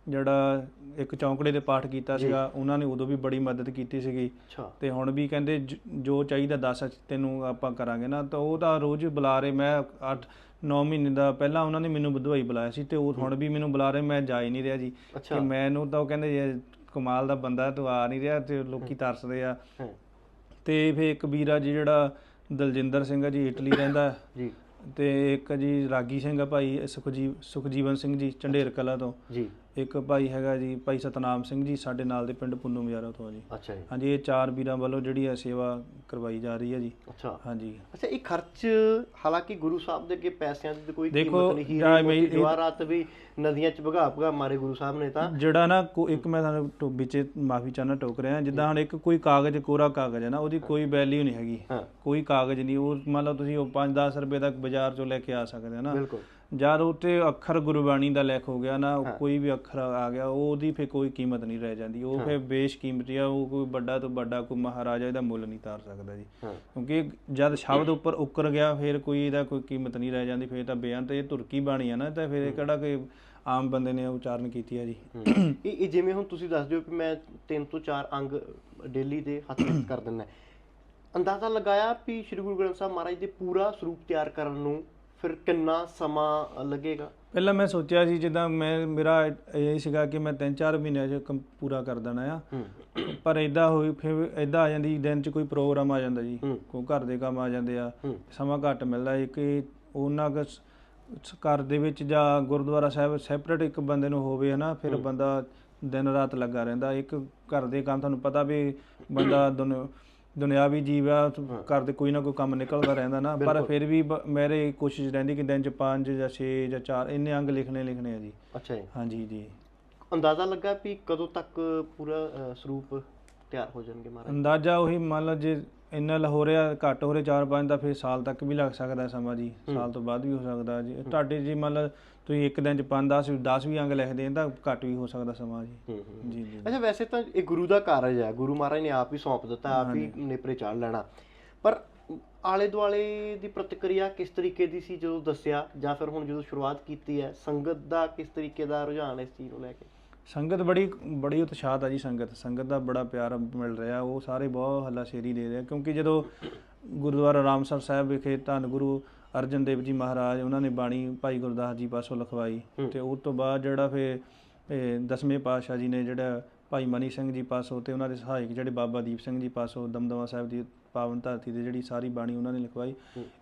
ਜਿਹੜਾ ਇੱਕ ਚੌਂਕੜੇ ਦੇ ਪਾਠ ਕੀਤਾ ਸੀਗਾ ਉਹਨਾਂ ਨੇ ਉਦੋਂ ਵੀ ਬੜੀ ਮਦਦ ਕੀਤੀ ਸੀਗੀ। ਅੱਛਾ। ਤੇ ਹੁਣ ਵੀ ਕਹਿੰਦੇ ਜ- ਜੋ ਚਾਹੀਦਾ ਦੱਸ ਅਸੀਂ ਤੈਨੂੰ ਆਪਾਂ ਕਰਾਂਗੇ ਨਾ ਤਾਂ ਉਹ ਤਾਂ ਰੋਜ਼ ਬੁਲਾ ਰਹੇ ਮੈਂ 8 9 ਮਹੀਨੇ ਦਾ ਪਹਿਲਾਂ ਉਹਨਾਂ ਨੇ ਮੈਨੂੰ ਬਧਵਾਈ ਬੁਲਾਇਆ ਸੀ ਤੇ ਉਹ ਹੁਣ ਵੀ ਮੈਨੂੰ ਬੁਲਾ ਰਹੇ ਮੈਂ ਜਾ ਹੀ ਨਹੀਂ ਰਿਹਾ ਜੀ। ਅੱਛਾ। ਕਿ ਮੈਨੂੰ ਤਾਂ ਉਹ ਕਹਿੰਦੇ ਇਹ ਕਮਾਲ ਦਾ ਬੰਦਾ ਤੂੰ ਆ ਨਹੀਂ ਰਿਹਾ ਤੇ ਲੋਕੀ ਤਰਸਦੇ ਆ। ਹਾਂ। ਤੇ ਫੇ ਇੱਕ ਵੀਰ ਜੀ ਜਿਹੜਾ ਦਲਜਿੰਦਰ ਸਿੰਘ ਆ ਜੀ ਇਟਲੀ ਰਹਿੰਦਾ। ਜੀ। ਤੇ ਇੱਕ ਜੀ ਰਾਗੀ ਸਿੰਘ ਆ ਭਾਈ ਸੁਖਜੀਵ ਸੁਖਜੀਵਨ ਸਿੰਘ ਜੀ ਚੰਡੇਰ ਕਲਾ ਤੋਂ। ਜੀ। ਇੱਕ ਭਾਈ ਹੈਗਾ ਜੀ ਭਾਈ ਸਤਨਾਮ ਸਿੰਘ ਜੀ ਸਾਡੇ ਨਾਲ ਦੇ ਪਿੰਡ ਪੁੰਨੂ ਮਜਾਰਾ ਤੋਂ ਆ ਜੀ। ਅੱਛਾ ਜੀ। ਹਾਂਜੀ ਇਹ ਚਾਰ ਵੀਰਾਂ ਵੱਲੋਂ ਜਿਹੜੀ ਹੈ ਸੇਵਾ ਕਰਵਾਈ ਜਾ ਰਹੀ ਹੈ ਜੀ। ਅੱਛਾ। ਹਾਂਜੀ। ਅੱਛਾ ਇਹ ਖਰਚ ਹਾਲਾਂਕਿ ਗੁਰੂ ਸਾਹਿਬ ਦੇ ਅੱਗੇ ਪੈਸਿਆਂ ਦੀ ਕੋਈ ਕੀਮਤ ਨਹੀਂ ਹੀ ਜਵਾਹਰਾਤ ਵੀ ਨਦੀਆਂ ਚ ਭਗਾ ਭਗਾ ਮਾਰੇ ਗੁਰੂ ਸਾਹਿਬ ਨੇ ਤਾਂ। ਜਿਹੜਾ ਨਾ ਇੱਕ ਮੈਂ ਤੁਹਾਨੂੰ ਵਿੱਚ ਮਾਫੀ ਚਾਹਨਾ ਟੋਕ ਰਿਹਾ ਜਿੱਦਾਂ ਹੁਣ ਇੱਕ ਕੋਈ ਕਾਗਜ਼ ਕੋਰਾ ਕਾਗਜ਼ ਹੈ ਨਾ ਉਹਦੀ ਕੋਈ ਵੈਲਿਊ ਨਹੀਂ ਹੈਗੀ। ਕੋਈ ਕਾਗਜ਼ ਨਹੀਂ ਉਹ ਮੰਨ ਲਓ ਤੁਸੀਂ ਉਹ 5-10 ਰੁਪਏ ਤੱਕ ਬਾਜ਼ਾਰ ਚੋਂ ਲੈ ਕੇ ਆ ਸਕਦੇ ਹੋ ਨਾ। ਬਿਲਕੁਲ। ਜਦ ਉੱਤੇ ਅੱਖਰ ਗੁਰਬਾਣੀ ਦਾ ਲਿਖ ਹੋ ਗਿਆ ਨਾ ਉਹ ਕੋਈ ਵੀ ਅੱਖਰ ਆ ਗਿਆ ਉਹਦੀ ਫੇ ਕੋਈ ਕੀਮਤ ਨਹੀਂ ਰਹਿ ਜਾਂਦੀ। ਉਹ ਫੇ ਬੇਸ਼ਕੀਮਤੀ ਆ ਉਹ ਕੋਈ ਵੱਡਾ ਤੋਂ ਵੱਡਾ ਕੋਈ ਮਹਾਰਾਜਾ ਇਹਦਾ ਮੁੱਲ ਨਹੀਂ ਤਾਰ ਸਕਦਾ ਜੀ। ਹਾਂ। ਕਿਉਂਕਿ ਜਦ ਸ਼ਬਦ ਉੱਪਰ ਉੱਕਰ ਗਿਆ ਫਿਰ ਕੋਈ ਇਹਦਾ ਕੋਈ ਕੀਮਤ ਨਹੀਂ ਰਹਿ ਜਾਂਦੀ ਫਿਰ ਤਾਂ ਬੇਅੰਤ ਇਹ ਤੁਰਕੀ ਬਾਣੀ ਆ ਨਾ ਤਾਂ ਫਿਰ ਇਹ ਕਿਹੜਾ ਕੋਈ ਆਮ ਬੰਦੇ ਨੇ ਉਚਾਰਨ ਕੀਤੀ ਆ ਜੀ। ਇਹ ਇਹ ਜਿਵੇਂ ਹੁਣ ਤੁਸੀਂ ਦੱਸਦੇ ਹੋ ਕਿ ਮੈਂ ਤਿੰਨ ਤੋਂ ਚਾਰ ਅੰਗ ਡੇਲੀ ਦੇ ਹੱਥ ਵਿੱਚ ਕਰ ਦਿੰਦਾ। ਅੰਦਾਜ਼ਾ ਲਗਾਇਆ ਵੀ ਸ੍ਰੀ ਗੁਰੂ ਗ੍ਰੰਥ ਸਾਹਿਬ ਮਹਾਰਾਜ ਦੇ ਪੂਰਾ ਸਰੂਪ ਤਿਆਰ ਕਰਨ ਨੂੰ ਫਿਰ ਕਿੰਨਾ ਸਮਾਂ ਲੱਗੇਗਾ? ਪਹਿਲਾਂ ਮੈਂ ਸੋਚਿਆ ਸੀ ਜਿੱਦਾਂ ਮੈਂ ਮੇਰਾ ਇਹ ਸੀਗਾ ਕਿ ਮੈਂ 3-4 ਮਹੀਨਿਆਂ 'ਚ ਕੰਮ ਪੂਰਾ ਕਰ ਦੇਣਾ ਆ। ਪਰ ਇਦਾਂ ਹੋਈ ਫਿਰ ਇਦਾਂ ਆ ਜਾਂਦੀ ਦਿਨ 'ਚ ਕੋਈ ਪ੍ਰੋਗਰਾਮ ਆ ਜਾਂਦਾ ਜੀ। ਕੋਈ ਘਰ ਦੇ ਕੰਮ ਆ ਜਾਂਦੇ ਆ। ਸਮਾਂ ਘੱਟ ਮਿਲਦਾ ਹੈ ਕਿ ਉਹਨਾਂ ਕੁ ਘਰ ਦੇ ਵਿੱਚ ਜਾਂ ਗੁਰਦੁਆਰਾ ਸਾਹਿਬ ਸੈਪਰੇਟ ਇੱਕ ਬੰਦੇ ਨੂੰ ਹੋਵੇ ਹਨਾ ਫਿਰ ਬੰਦਾ ਦਿਨ ਰਾਤ ਲੱਗਾ ਰਹਿੰਦਾ। ਇੱਕ ਘਰ ਦੇ ਕੰਮ ਤੁਹਾਨੂੰ ਪਤਾ ਵੀ ਬੰਦਾ ਦੁਨ- ਦੁਨਿਆਵੀ ਜੀਵ ਆ ਘਰ ਦੇ ਕੋਈ ਨਾ ਕੋਈ ਕੰਮ ਨਿਕਲਦਾ ਰਹਿੰਦਾ ਨਾ ਪਰ ਫਿਰ ਵੀ ਬ- ਮੇਰੇ ਕੋਸ਼ਿਸ਼ ਰਹਿੰਦੀ ਕਿ ਦਿਨ 'ਚ 5 ਜਾਂ 6 ਜਾਂ 4 ਇੰਨੇ ਅੰਗ ਲਿਖਣੇ ਲਿਖਣੇ ਆ ਜੀ। ਅੱਛਾ ਜੀ। ਹਾਂਜੀ ਜੀ। ਅੰਦਾਜ਼ਾ ਲੱਗਾ ਵੀ ਕਦੋਂ ਤੱਕ ਪੂਰਾ ਅ, ਸਰੂਪ ਤਿਆਰ ਹੋ ਜਾਣਗੇ ਮਹਾਰਾਜ? ਅੰਦਾਜ਼ਾ ਉਹੀ ਮੰਨ ਲਓ ਜੇ ਇੰਨਾ ਲ- ਹੋ ਰਿਹਾ ਘੱਟ ਹੋ ਰਿਹਾ 4-5 ਤਾਂ ਫਿਰ ਸਾਲ ਤੱਕ ਵੀ ਲੱਗ ਸਕਦਾ ਸਮਾਂ ਜੀ ਸਾਲ ਤੋਂ ਬਾਅਦ ਵੀ ਹੋ ਸਕਦਾ ਜੀ। ਤੁਹਾਡੇ ਜੀ ਮੰਨ ਲਓ ਤੁਸੀਂ ਇੱਕ ਦਿਨ ਚ 5-10 10 ਵੀ ਅੰਗ ਲਿਖਦੇ ਆ ਤਾਂ ਘੱਟ ਵੀ ਹੋ ਸਕਦਾ ਸਮਾਂ ਜੀ। ਜੀ ਜੀ। ਅੱਛਾ ਵੈਸੇ ਤਾਂ ਇਹ ਗੁਰੂ ਦਾ ਕਾਰਜ ਹੈ ਗੁਰੂ ਮਹਾਰਾਜ ਨੇ ਆਪ ਹੀ ਸੌਂਪ ਦਿੱਤਾ ਆਪ ਹੀ ਨੇਪਰੇ ਚਾੜ ਲੈਣਾ। ਪਰ ਆਲੇ ਦੁਆਲੇ ਦੀ ਪ੍ਰਤੀਕਿਰਿਆ ਕਿਸ ਤਰੀਕੇ ਦੀ ਸੀ ਜਦੋਂ ਦੱਸਿਆ ਜਾਂ ਫਿਰ ਹੁਣ ਜਦੋਂ ਸ਼ੁਰੂਆਤ ਕੀਤੀ ਹੈ ਸੰਗਤ ਦਾ ਕਿਸ ਤਰੀਕੇ ਦਾ ਰੁਝਾਨ ਇਸ ਚੀਜ਼ ਨੂੰ ਲੈ ਕੇ? ਸੰਗਤ ਬੜੀ ਬੜੀ ਉਤਸ਼ਾਹਤ ਆ ਜੀ ਸੰਗਤ। ਸੰਗਤ ਦਾ ਬੜਾ ਪਿਆਰ ਮਿਲ ਰਿਹਾ ਉਹ ਸਾਰੇ ਬਹੁਤ ਹੱਲਾਸ਼ੇਰੀ ਦੇ ਰਹੇ ਕਿਉਂਕਿ ਜਦੋਂ ਗੁਰਦੁਆਰਾ ਰਾਮਸਰ ਸਾਹਿਬ ਵਿਖੇ ਧੰਨ ਗੁਰੂ ਅਰਜਨ ਦੇਵ ਜੀ ਮਹਾਰਾਜ ਉਹਨਾਂ ਨੇ ਬਾਣੀ ਭਾਈ ਗੁਰਦਾਸ ਜੀ ਪਾਸੋਂ ਲਿਖਵਾਈ ਤੇ ਉਸ ਤੋਂ ਬਾਅਦ ਜਿਹੜਾ ਇਹ ਦਸਵੇਂ ਪਾਤਸ਼ਾਹ ਜੀ ਨੇ ਜਿਹੜਾ ਭਾਈ ਮਨੀ ਸਿੰਘ ਜੀ ਪਾਸੋਂ ਤੇ ਉਹਨਾਂ ਦੇ ਸਹਾਇਕ ਜਿਹੜੇ ਬਾਬਾ ਦੀਪ ਸਿੰਘ ਜੀ ਪਾਸੋਂ ਦਮਦਮਾ ਸਾਹਿਬ ਦੀ ਪਾਵਨ ਧਰਤੀ ਤੇ ਜਿਹੜੀ ਸਾਰੀ ਬਾਣੀ ਉਹਨਾਂ ਨੇ ਲਿਖਵਾਈ।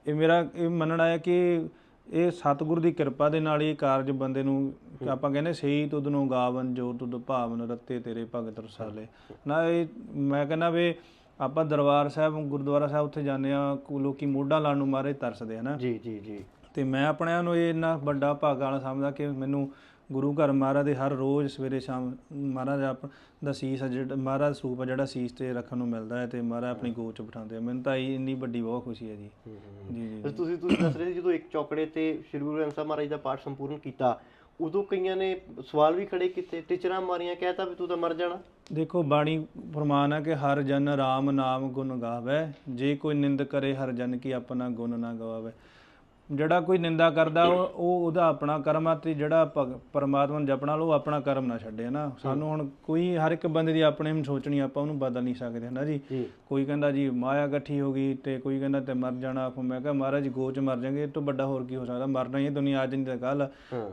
ਇਹ ਮੇਰਾ ਇਹ ਮੰਨਣਾ ਹੈ ਕਿ ਇਹ ਸਤਿਗੁਰ ਦੀ ਕਿਰਪਾ ਦੇ ਨਾਲ ਇਹ ਕਾਰਜ ਬੰਦੇ ਨੂੰ ਆਪਾਂ ਕਹਿੰਦੇ ਸਹੀ ਤੁਧ ਨੂੰ ਗਾਵਨ ਜੋ ਤੁਧ ਭਾਵਨ ਰੱਤੇ ਤੇਰੇ ਭਗਤ ਰਸਾਲੇ। ਨਾ ਇਹ ਮੈਂ ਕਹਿੰਦਾ ਵੀ ਆਪਾਂ ਦਰਬਾਰ ਸਾਹਿਬ ਗੁਰਦੁਆਰਾ ਸਾਹਿਬ ਉੱਥੇ ਜਾਂਦੇ ਆ ਲੋਕੀ ਮੋਢਾ ਲਾਉਣ ਨੂੰ ਮਾਰੇ ਤਰਸਦੇ ਹਨਾ ਜੀ ਜੀ ਜੀ। ਤੇ ਮੈਂ ਆਪਣਿਆਂ ਨੂੰ ਇਹ ਇੰਨਾ ਵੱਡਾ ਭਾਗਾ ਵਾਲਾ ਸਮਝਦਾ ਕਿ ਮੈਨੂੰ ਗੁਰੂ ਘਰ ਮਹਾਰਾਜ ਦੇ ਹਰ ਰੋਜ਼ ਸਵੇਰੇ ਸ਼ਾਮ ਮਹਾਰਾਜ ਆਪ ਦਾ ਸੀਸ ਆ ਜਿਹੜਾ ਮਹਾਰਾਜ ਸਰੂਪ ਆ ਜਿਹੜਾ ਸੀਸ ਤੇ ਰੱਖਣ ਨੂੰ ਮਿਲਦਾ ਹੈ ਤੇ ਮਹਾਰਾਜ ਆਪਣੀ ਗੋਚ ਚ ਬਿਠਾਉਂਦੇ ਆ। ਮੈਨੂੰ ਤਾਂ ਇਹ ਇੰਨੀ ਵੱਡੀ ਬਹੁਤ ਖੁਸ਼ੀ ਹੈ ਜੀ। ਜੀ ਜੀ ਤੁਸੀਂ ਤੁਸੀਂ ਦੱਸ ਰਹੇ ਸੀ ਜਦੋਂ ਇੱਕ ਚੌਕੜੇ ਤੇ ਸ੍ਰੀ ਗੁਰੂ ਗ੍ਰੰਥ ਸਾਹਿਬ ਮਹਾਰਾਜ ਦਾ ਪਾਠ ਸੰਪੂਰਨ ਕੀਤਾ ਉਦੋਂ ਕਈਆਂ ਨੇ ਸਵਾਲ ਵੀ ਖੜੇ ਕੀਤੇ ਟੀਚਰਾਂ ਮਾਰੀਆਂ ਕਹਿਤਾ ਵੀ ਤੂੰ ਤਾਂ ਮਰ ਜਾਣਾ। ਦੇਖੋ ਬਾਣੀ ਫਰਮਾਨ ਹੈ ਕਿ ਹਰ ਜਨ ਰਾਮ ਨਾਮ ਗੁਣ ਗਾਵੇ ਜੇ ਕੋਈ ਨਿੰਦ ਕਰੇ ਹਰ ਜਨ ਕੀ ਆਪਣਾ ਗੁਣ ਨਾ ਗਵਾਵੇ। ਜਿਹੜਾ ਕੋਈ ਨਿੰਦਾ ਕਰਦਾ ਉਹ ਉਹ ਉਹਦਾ ਆਪਣਾ ਕਰਮ ਆ ਤੇ ਜਿਹੜਾ ਪਰਮਾਤਮਾ ਨੂੰ ਜਪਣਾ ਉਹ ਆਪਣਾ ਕਰਮ ਨਾ ਛੱਡੇ ਨਾ ਸਾਨੂੰ ਹੁਣ ਕੋਈ ਹਰ ਇੱਕ ਬੰਦੇ ਦੀ ਆਪਣੇ ਨੂੰ ਸੋਚਣੀ ਆਪਾਂ ਉਹਨੂੰ ਬਦਲ ਨਹੀਂ ਸਕਦੇ ਹਨਾ ਜੀ? ਕੋਈ ਕਹਿੰਦਾ ਜੀ ਮਾਇਆ ਇਕੱਠੀ ਹੋ ਗਈ ਤੇ ਕੋਈ ਕਹਿੰਦਾ ਤੇ ਮਰ ਜਾਣਾ ਆਖੋ ਮੈਂ ਕਿਹਾ ਮਹਾਰਾਜ ਗੋਚ ਮਰ ਜਾਗੇ ਇਹ ਤੋਂ ਵੱਡਾ ਹੋਰ ਕੀ ਹੋ ਸਕਦਾ? ਮਰਨਾ ਹੀ ਦੁਨੀਆ ਅੱਜ ਨਹੀਂ ਤਾਂ ਕੱਲ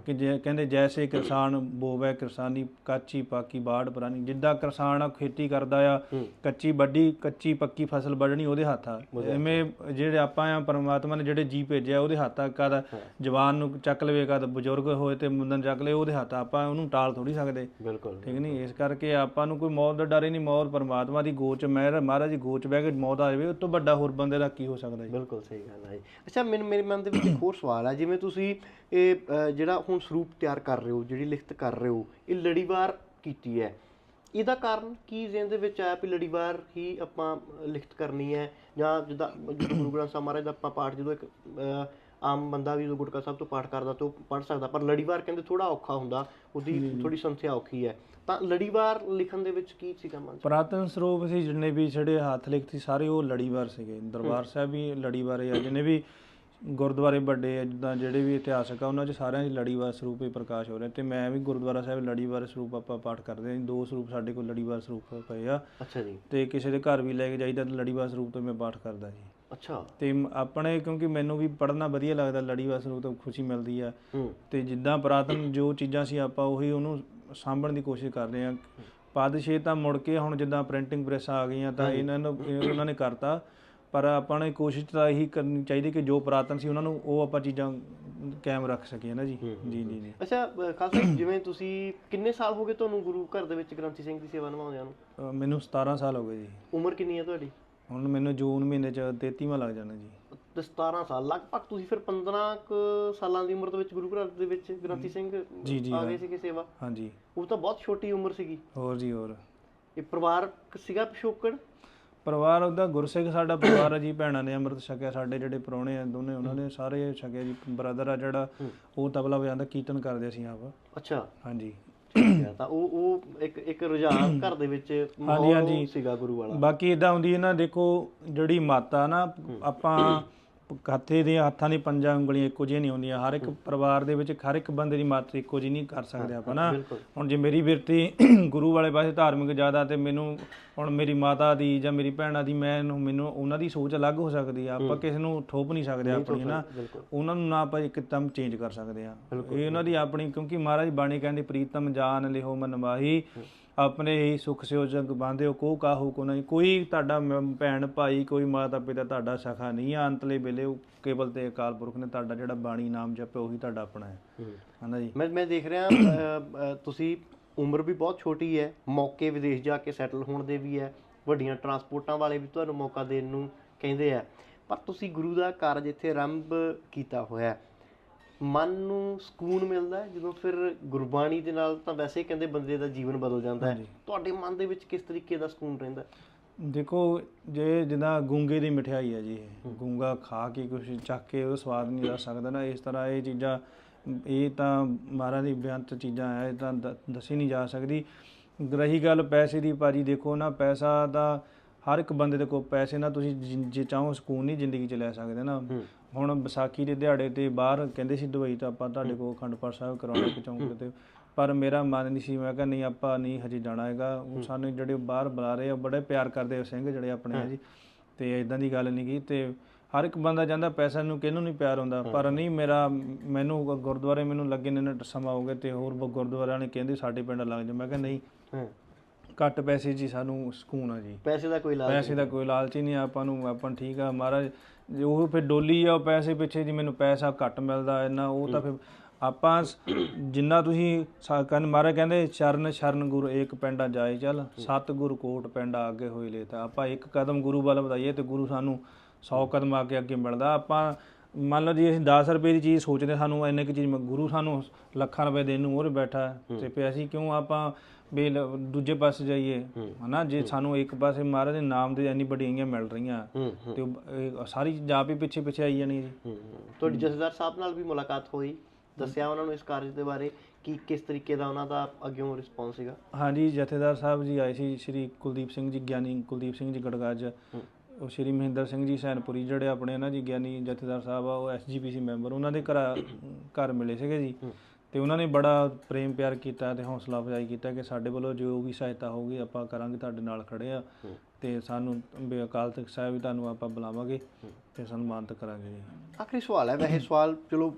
ਕਿ ਜੇ ਕਹਿੰਦੇ ਜੈਸੇ ਕਿਸਾਨ ਬੋਵੇ ਕਿਸਾਨੀ ਕਾਚੀ ਪਾਕੀ ਬਾੜ ਪੁਰਾਣੀ ਜਿੱਦਾਂ ਕਿਸਾਨ ਆ ਖੇਤੀ ਕਰਦਾ ਆ। ਕੱਚੀ ਵੱਡੀ ਕੱਚੀ ਪੱਕੀ ਫਸਲ ਵੱਢਣੀ ਉਹਦੇ ਹੱਥ ਆ। ਐਵੇਂ ਜਿਹੜੇ ਆਪਾਂ ਆ ਪਰਮਾਤਮਾ ਨੇ ਜਿਹੜੇ ਜੀ ਭੇਜਿਆ ਉਹਦੇ ਹੱਥ ਆ ਕਦ ਜਵਾਨ ਨੂੰ ਚੱਕ ਲਵੇ ਕਦ ਬਜ਼ੁਰਗ ਹੋਏ ਤੇ ਮੁੰਡਨ ਚੱਕ ਲਵੇ ਉਹਦੇ ਹੱਥ ਆਪਾਂ ਉਹਨੂੰ ਟਾਲ ਥੋੜੀ ਸਕਦੇ। ਬਿਲਕੁਲ। ਠੀਕ ਨਹੀਂ ਇਸ ਕਰਕੇ ਆਪਾਂ ਨੂੰ ਕੋਈ ਮੌਤ ਦਾ ਡਰ ਹੀ ਨਹੀਂ ਮੌਤ ਪਰਮਾਤਮਾ ਦੀ ਗੋਚ ਮੈਂ ਮਹਾਰਾਜ ਦੀ ਗੋਚ ਬਹਿ ਕੇ ਮੌਤ ਆ ਜਾਵੇ ਉਸ ਤੋਂ ਵੱਡਾ ਹੋਰ ਬੰਦੇ ਦਾ ਕੀ ਹੋ ਸਕਦਾ ਜੀ? ਬਿਲਕੁਲ ਸਹੀ ਗੱਲ ਹੈ ਜੀ। ਅੱਛਾ ਮੈਨੂੰ ਮੇਰੇ ਮਨ ਦੇ ਵਿੱਚ ਇੱਕ ਹੋਰ ਸਵਾਲ ਹੈ ਜਿਵੇਂ ਤੁਸੀਂ ਇਹ ਜਿਹੜਾ ਹੁਣ ਸਰੂਪ ਤਿਆਰ ਕਰ ਰਹੇ ਹੋ ਜਿਹੜੀ ਲਿਖਤ ਕਰ ਰਹੇ ਹੋ ਇਹ ਲੜੀਵਾਰ ਕੀਤੀ ਹੈ। ਇਹਦਾ ਕਾਰਨ ਕੀ ਜ਼ਿਹਨ ਦੇ ਵਿੱਚ ਆਇਆ ਵੀ ਲੜੀਵਾਰ ਹੀ ਆਪਾਂ ਲਿਖਤ ਕਰਨੀ ਹੈ? ਜਾਂ ਜਿੱਦਾਂ ਗੁਰੂ ਗ੍ਰੰਥ ਸਾਹਿਬ ਮਹਾਰਾਜ ਦਾ ਆਪਾਂ ਪਾਠ ਜਦੋਂ ਇੱਕ ਆਮ ਬੰਦਾ ਵੀ ਜਦੋਂ ਗੁਟਕਾ ਸਾਹਿਬ ਤੋਂ ਪਾਠ ਕਰਦਾ ਤਾਂ ਉਹ ਪੜ੍ਹ ਸਕਦਾ ਪਰ ਲੜੀਵਾਰ ਕਹਿੰਦੇ ਥੋੜਾ ਔਖਾ ਹੁੰਦਾ ਉਹਦੀ ਥੋੜੀ ਸੰਥਿਆ ਔਖੀ ਹੈ। ਤਾਂ ਲੜੀਵਾਰ ਲਿਖਣ ਦੇ ਵਿੱਚ ਕੀ ਸੀਗਾ ਮਨ? ਪੁਰਾਤਨ ਸਰੂਪ ਸੀ ਜਿੰਨੇ ਵੀ ਜਿਹੜੇ ਹੱਥ ਲਿਖਤ ਸਾਰੇ ਉਹ ਲੜੀਵਾਰ ਸੀਗੇ। ਦਰਬਾਰ ਸਾਹਿਬ ਵੀ ਲੜੀਵਾਰ ਆ ਜਿੰਨੇ ਵੀ ਗੁਰਦੁਆਰੇ ਵੱਡੇ ਆ ਜਿੱਦਾਂ ਜਿਹੜੇ ਵੀ ਇਤਿਹਾਸਕ ਆ ਉਹਨਾਂ 'ਚ ਸਾਰਿਆਂ 'ਚ ਲੜੀਵਾਰ ਸਰੂਪ ਹੀ ਪ੍ਰਕਾਸ਼ ਹੋ ਰਿਹਾ। ਤੇ ਮੈਂ ਵੀ ਗੁਰਦੁਆਰਾ ਸਾਹਿਬ ਲੜੀਵਾਰ ਸਰੂਪ ਆਪਾਂ ਪਾਠ ਕਰਦੇ ਹਾਂ। ਦੋ ਸਰੂਪ ਸਾਡੇ ਕੋਲ ਲੜੀਵਾਰ ਸਰੂਪ ਪਏ ਆ। ਅੱਛਾ ਜੀ। ਤੇ ਕਿਸੇ ਦੇ ਘਰ ਵੀ ਲੈ ਕੇ ਜਾਈਦਾ ਤਾਂ ਲੜੀਵਾਰ ਸਰੂਪ ਤੋਂ ਮੈਂ ਪਾਠ ਕਰਦਾ ਜੀ। ਅੱਛਾ। ਤੇ ਆਪਣੇ ਕਿਉਂਕਿ ਮੈਨੂੰ ਵੀ ਪੜ੍ਹਨਾ ਵਧੀਆ ਲੱਗਦਾ ਲੜੀਵਾਰ ਸਰੂਪ ਤੋਂ ਖੁਸ਼ੀ ਮਿਲਦੀ ਆ। ਤੇ ਜਿੱਦਾਂ ਪੁਰਾਤਨ ਜੋ ਚੀਜ਼ਾਂ ਸੀ ਆਪਾਂ ਉਹੀ ਉਹਨੂੰ ਸਾਂਭਣ ਦੀ ਕੋਸ਼ਿਸ਼ ਕਰਦੇ ਹਾਂ। ਪਾਦਸ਼ੇ ਤਾਂ ਮੁੜ ਕੇ ਹੁਣ ਜਿੱਦਾਂ ਪ੍ਰਿੰਟਿੰਗ ਪ੍ਰੈਸ ਆ ਗਈਆਂ ਤਾਂ ਇਹਨਾਂ ਨੂੰ ਉਹਨਾਂ ਨੇ ਕਰਤਾ। ਪਰ ਆਪਾਂ ਨੇ ਕੋਸ਼ਿਸ਼ ਤਾਂ ਇਹੀ ਕਰਨੀ ਚਾਹੀਦੀ ਕਿ ਜੋ ਪੁਰਾਤਨ ਸੀ ਉਹਨਾਂ ਨੂੰ ਉਹ ਆਪਾਂ ਚੀਜ਼ਾਂ ਕਾਇਮ ਰੱਖ ਸਕੀਏ ਨਾ ਜੀ। ਜੀ ਜੀ ਜੀ। ਅੱਛਾ ਖਾਲਸਾ ਜਿਵੇਂ ਤੁਸੀਂ ਕਿੰਨੇ ਸਾਲ ਹੋ ਗਏ ਤੁਹਾਨੂੰ ਗੁਰੂ ਘਰ ਦੇ ਵਿੱਚ ਗ੍ਰੰਥੀ ਸਿੰਘ ਦੀ ਸੇਵਾ ਨਿਭਾਉਂਦਿਆਂ ਨੂੰ? ਮੈਨੂੰ 17 ਸਾਲ ਹੋ ਗਏ ਜੀ। ਉਮਰ ਕਿੰਨੀ ਹੈ ਤੁਹਾਡੀ? ਹੁਣ ਮੈਨੂੰ ਜੂਨ ਮਹੀਨੇ ਚ 33ਵਾਂ ਲੱਗ ਜਾਣਾ ਜੀ। ਤੇ 17 ਸਾਲ ਲਗਭਗ ਤੁਸੀਂ ਫਿਰ 15 ਕੁ ਸਾਲਾਂ ਦੀ ਉਮਰ ਦੇ ਵਿੱਚ ਗੁਰੂ ਘਰ ਦੇ ਵਿੱਚ ਗ੍ਰੰਥੀ ਸਿੰਘ ਜੀ, ਜੀ, ਆ ਗਏ ਸੀਗੇ ਸੇਵਾ। ਹਾਂਜੀ। ਉਹ ਤਾਂ ਬਹੁਤ ਛੋਟੀ ਉਮਰ ਸੀਗੀ। ਹੋਰ ਜੀ ਹੋਰ। ਇਹ ਪਰਿਵਾਰਕ ਸੀਗਾ ਪਿਛੋਕੜ? ਪਰਿਵਾਰ ਉਹਦਾ ਗੁਰਸਿੱਖ ਸਾਡਾ ਪਰਿਵਾਰ ਹੈ ਜੀ ਭੈਣਾਂ ਨੇ ਅੰਮ੍ਰਿਤ ਛਕਿਆ ਸਾਡੇ ਜਿਹੜੇ ਪ੍ਰਾਹੁਣੇ ਆ ਦੋਨੇ ਉਹਨਾਂ ਨੇ ਸਾਰੇ ਛਕਿਆ ਜੀ ਬ੍ਰਦਰ ਆ ਜਿਹੜਾ ਉਹ ਤਬਲਾ ਵਜਾਉਂਦਾ ਕੀਰਤਨ ਕਰਦੇ ਸੀ ਆਪ। ਅੱਛਾ। ਹਾਂਜੀ। ਠੀਕ ਤਾਂ ਉਹ ਉਹ ਇੱਕ ਇੱਕ ਰੁਝਾਨ ਘਰ ਦੇ ਵਿੱਚ ਮਾਹੌਲ ਹਾਂਜੀ। ਸੀਗਾ ਗੁਰੂ ਵਾਲਾ ਬਾਕੀ ਇਦਾਂ ਹੁੰਦੀ ਹੈ ਨਾ ਦੇਖੋ ਜਿਹੜੀ ਮਾਤਾ ਨਾ ਆਪਾਂ ਹੱਥੇ ਦੇ ਹੱਥਾਂ ਦੀ ਪੰਜਾਂ ਉਂਗਲੀਆਂ ਇੱਕੋ ਜਿਹੀਆਂ ਨਹੀਂ ਹੁੰਦੀਆਂ। ਹਰ ਇੱਕ ਪਰਿਵਾਰ ਦੇ ਵਿੱਚ ਹਰ ਇੱਕ ਬੰਦੇ ਦੀ ਮਾਤ ਇੱਕੋ ਜਿਹੀ ਨਹੀਂ ਕਰ ਸਕਦੇ ਆਪਾਂ ਨਾ। ਹੁਣ ਜੇ ਮੇਰੀ ਬਿਰਤੀ ਗੁਰੂ ਵਾਲੇ ਪਾਸੇ ਧਾਰਮਿਕ ਜ਼ਿਆਦਾ ਤੇ ਮੈਨੂੰ ਹੁਣ ਮੇਰੀ ਮਾਤਾ ਦੀ ਜਾਂ ਮੇਰੀ ਭੈਣਾਂ ਦੀ ਮੈਂ ਮੈਨੂੰ ਉਹਨਾਂ ਦੀ ਸੋਚ ਅਲੱਗ ਹੋ ਸਕਦੀ ਆ। ਆਪਾਂ ਕਿਸੇ ਨੂੰ ਥੋਪ ਨਹੀਂ ਸਕਦੇ ਆਪਣੀ ਨਾ। ਉਹਨਾਂ ਨੂੰ ਨਾ ਆਪਾਂ ਇੱਕਦਮ ਚੇਂਜ ਕਰ ਸਕਦੇ ਆ। ਇਹ ਉਹਨਾਂ ਦੀ ਆਪਣੀ ਕਿਉਂਕਿ ਮਹਾਰਾਜ ਬਾਣੀ ਕਹਿੰਦੀ ਪ੍ਰੀਤਮ ਜਾਨ ਲਿਹੋ ਮਨ ਮਾਹੀ ਆਪਣੇ ਹੀ ਸੁਖ ਸਿਓ ਜਗ ਬਾਂਧਿਓ ਕੋ ਕਾਹੂ ਕੋ ਨਹੀਂ। ਕੋਈ ਤੁਹਾਡਾ ਭੈਣ ਭਾਈ ਕੋਈ ਮਾਤਾ ਪਿਤਾ ਤੁਹਾਡਾ ਸਖਾ ਨਹੀਂ ਆ ਅੰਤਲੇ ਵੇਲੇ ਉਹ ਕੇਵਲ ਤੇ ਅਕਾਲ ਪੁਰਖ ਨੇ ਤੁਹਾਡਾ ਜਿਹੜਾ ਬਾਣੀ ਨਾਮ ਜਪਿਆ ਉਹੀ ਤੁਹਾਡਾ ਆਪਣਾ ਹੈ। ਹੂੰ। ਹਨਾ ਜੀ? ਮੈਂ ਮੈਂ ਦੇਖ ਰਿਹਾ ਤੁਸੀਂ ਉਮਰ ਵੀ ਬਹੁਤ ਛੋਟੀ ਹੈ ਮੌਕੇ ਵਿਦੇਸ਼ ਜਾ ਕੇ ਸੈਟਲ ਹੋਣ ਦੇ ਵੀ ਹੈ ਵੱਡੀਆਂ ਟਰਾਂਸਪੋਰਟਾਂ ਵਾਲੇ ਵੀ ਤੁਹਾਨੂੰ ਮੌਕਾ ਦੇਣ ਨੂੰ ਕਹਿੰਦੇ ਆ। ਪਰ ਤੁਸੀਂ ਗੁਰੂ ਦਾ ਕਾਰਜ ਇੱਥੇ ਆਰੰਭ ਕੀਤਾ ਹੋਇਆ। ਮਨ ਨੂੰ ਸਕੂਨ ਮਿਲਦਾ ਹੈ ਜਦੋਂ ਫਿਰ ਗੁਰਬਾਣੀ ਦੇ ਨਾਲ ਤਾਂ ਵੈਸੇ ਹੀ ਕਹਿੰਦੇ ਬੰਦੇ ਦਾ ਜੀਵਨ ਬਦਲ ਜਾਂਦਾ ਹੈ। ਤੁਹਾਡੇ ਮਨ ਦੇ ਵਿੱਚ ਕਿਸ ਤਰੀਕੇ ਦਾ ਸਕੂਨ ਰਹਿੰਦਾ? ਦੇਖੋ ਜੇ ਜਿੱਦਾਂ ਗੁੰਗੇ ਦੀ ਮਠਿਆਈ ਹੈ ਜੀ ਇਹ ਗੁੰਗਾ ਖਾ ਕੇ ਕੁਝ ਚੱਕ ਕੇ ਉਹ ਸਵਾਦ ਨਹੀਂ ਲੈ ਸਕਦਾ ਨਾ ਇਸ ਤਰ੍ਹਾਂ ਇਹ ਚੀਜ਼ਾਂ ਇਹ ਤਾਂ ਮਹਾਰਾਜ ਦੀ ਬੇਅੰਤ ਚੀਜ਼ਾਂ ਹੈ ਇਹ ਤਾਂ ਦੱਸੀ ਨਹੀਂ ਜਾ ਸਕਦੀ ਰਹੀ ਗੱਲ ਪੈਸੇ ਦੀ ਭਾਜੀ ਦੇਖੋ ਨਾ ਪੈਸਾ ਤਾਂ ਹਰ ਇੱਕ ਬੰਦੇ ਦੇ ਕੋਲ ਪੈਸੇ ਨਾਲ ਤੁਸੀਂ ਜਿ- ਜੇ ਚਾਹੋ ਸਕੂਨ ਨਹੀਂ ਜ਼ਿੰਦਗੀ 'ਚ ਲੈ ਸਕਦੇ ਨਾ। ਹੁਣ ਵਿਸਾਖੀ ਦੇ ਦਿਹਾੜੇ ਤੇ ਬਾਹਰ ਕਹਿੰਦੇ ਸੀ ਦੁਬਈ ਤਾਂ ਆਪਾਂ ਤੁਹਾਡੇ ਕੋਲ ਅਖੰਡ ਪਾਠ ਸਾਹਿਬ ਕਰਾਉਣਾ ਕਿ ਚੌਂਕ ਤੇ। ਪਰ ਮੇਰਾ ਮਨ ਨਹੀਂ ਸੀ ਮੈਂ ਕਿਹਾ ਨਹੀਂ ਆਪਾਂ ਨਹੀਂ ਹਜੇ ਜਾਣਾ ਹੈਗਾ। ਉਹ ਸਾਨੂੰ ਜਿਹੜੇ ਬਾਹਰ ਬੁਲਾ ਰਹੇ ਆ ਬੜੇ ਪਿਆਰ ਕਰਦੇ ਆ ਸਿੰਘ ਜਿਹੜੇ ਆਪਣੇ ਆ ਜੀ। ਤੇ ਇਦਾਂ ਦੀ ਗੱਲ ਨਹੀਂ ਕੀ ਤੇ ਹਰ ਇੱਕ ਬੰਦਾ ਜਾਂਦਾ ਪੈਸਾ ਨੂੰ ਕਿਹਨੂੰ ਨਹੀਂ ਪਿਆਰ ਹੁੰਦਾ। ਪਰ ਨਹੀਂ ਮੇਰਾ ਮੈਨੂੰ ਗੁਰਦੁਆਰੇ ਮੈਨੂੰ ਲੱਗੇ ਨੇ ਨਾ ਸਮਾਂ ਹੋ ਗਿਆ ਤੇ ਹੋਰ ਬ- ਗੁਰਦੁਆਰਿਆਂ ਨੇ ਕਹਿੰਦੇ ਸਾਡੇ ਪਿੰਡ ਲੱਗ ਜਾ। ਮੈਂ ਕਿਹਾ ਨਹੀਂ। ਘੱਟ ਪੈਸੇ ਹੀ ਸਾਨੂੰ ਸਕੂਨ ਆ ਜੀ। ਪੈਸੇ ਦਾ ਕੋਈ ਇਲਾਜ ਪੈਸੇ ਦਾ ਕੋਈ ਲਾਲਚ ਹੀ ਨਹੀਂ ਆਪਾਂ ਨੂੰ ਆਪਾਂ ਠੀਕ ਆ। ਮਹਾਰਾਜ ਜੇ ਉਹ ਫਿਰ ਡੋਲੀ ਆ ਉਹ ਪੈਸੇ ਪਿੱਛੇ ਜੀ ਮੈਨੂੰ ਪੈਸਾ ਘੱਟ ਮਿਲਦਾ ਇੰਨਾ ਉਹ ਤਾਂ ਫਿਰ ਆਪਾਂ ਸ- ਜਿੰਨਾ ਤੁਸੀਂ ਸਾ- ਕਹਿੰਦੇ ਮਹਾਰਾਜ ਕਹਿੰਦੇ ਸ਼ਰਨ ਸ਼ਰਨ ਗੁਰੂ ਏਕ ਪੈਂਡਾ ਜਾਏ ਚੱਲ ਸਤ ਗੁਰ ਕੋਟ ਪੈਂਡਾ ਅੱਗੇ ਹੋਈ ਲੈ ਤਾਂ। ਆਪਾਂ ਇੱਕ ਕਦਮ ਗੁਰੂ ਵੱਲ ਵਧਾਈਏ ਤੇ ਗੁਰੂ ਸਾਨੂੰ 100 ਕਦਮ ਅੱਗੇ ਅੱਗੇ ਮਿਲਦਾ। ਆਪਾਂ ਮੰਨ ਲਓ ਜੀ ਅਸੀਂ 10 ਰੁਪਏ ਦੀ ਚੀਜ਼ ਸੋਚਦੇ ਸਾਨੂੰ ਇੰਨੇ ਕੁ ਚੀਜ਼ ਗੁਰੂ ਸਾਨੂੰ ਲੱਖਾਂ ਰੁਪਏ ਦੇਣ ਨੂੰ ਹੋਰ ਬੈਠਾ। ਤੇ ਫਿਰ ਅਸੀਂ ਕਿਉਂ ਆਪਾਂ ਵੀ ਦੂਜੇ ਪਾਸੇ ਜਾਈਏ ਹਨਾ? ਜੇ ਸਾਨੂੰ ਇੱਕ ਪਾਸੇ ਮਹਾਰਾਜ ਦੇ ਨਾਮ ਦੇ ਇੰਨੀ ਬੜੀਆਂ ਮਿਲ ਰਹੀਆਂ ਤੇ ਸਾਰੀ ਚੀਜ਼ਾਂ ਆਪ ਹੀ ਪਿੱਛੇ ਪਿੱਛੇ ਆਈ ਜਾਣੀ ਜੀ। ਤੁਹਾਡੀ ਜਥੇਦਾਰ ਸਾਹਿਬ ਨਾਲ ਵੀ ਮੁਲਾਕਾਤ ਹੋਈ ਦੱਸਿਆ ਉਹਨਾਂ ਨੂੰ ਇਸ ਕਾਰਜ ਦੇ ਬਾਰੇ ਕਿ ਕਿਸ ਤਰੀਕੇ ਦਾ ਉਹਨਾਂ ਦਾ ਅੱਗੇੋਂ ਰਿਸਪੌਂਸ ਸੀਗਾ? ਹਾਂਜੀ ਜਥੇਦਾਰ ਸਾਹਿਬ ਜੀ ਆਏ ਸੀ ਸ਼੍ਰੀ ਕੁਲਦੀਪ ਸਿੰਘ ਜੀ ਗਿਆਨੀ ਕੁਲਦੀਪ ਸਿੰਘ ਜੀ ਗੜਗਾਜ। ਉਹ ਸ਼੍ਰੀ ਮਹਿੰਦਰ ਸਿੰਘ ਜੀ ਸੈਨਪੁਰੀ ਜਿਹੜੇ ਆਪਣੇ ਨਾ ਜੀ ਗਿਆਨੀ ਜਥੇਦਾਰ ਸਾਹਿਬ ਆ ਉਹ ਐਸਜੀਪੀਸੀ ਮੈਂਬਰ ਉਹਨਾਂ ਦੇ ਘਰ ਘਰ ਮਿਲੇ ਸੀਗੇ ਜੀ। ਤੇ ਉਹਨਾਂ ਨੇ ਬੜਾ ਪ੍ਰੇਮ ਪਿਆਰ ਕੀਤਾ ਤੇ ਹੌਸਲਾ ਅਫਜ਼ਾਈ ਕੀਤਾ ਕਿ ਸਾਡੇ ਵੱਲੋਂ ਜੋ ਵੀ ਸਹਾਇਤਾ ਹੋਊਗੀ ਆਪਾਂ ਕਰਾਂਗੇ ਤੁਹਾਡੇ ਨਾਲ ਖੜੇ ਆ। ਤੇ ਸਾਨੂੰ ਵੀ ਅਕਾਲ ਤਖਤ ਸਾਹਿਬ ਵੀ ਤੁਹਾਨੂੰ ਆਪਾਂ ਬੁਲਾਵਾਂਗੇ ਤੇ ਸਨਮਾਨਿਤ ਕਰਾਂਗੇ ਜੀ। ਆਖਰੀ ਸਵਾਲ ਹੈ ਵੈਸੇ ਸਵਾਲ ਚਲੋ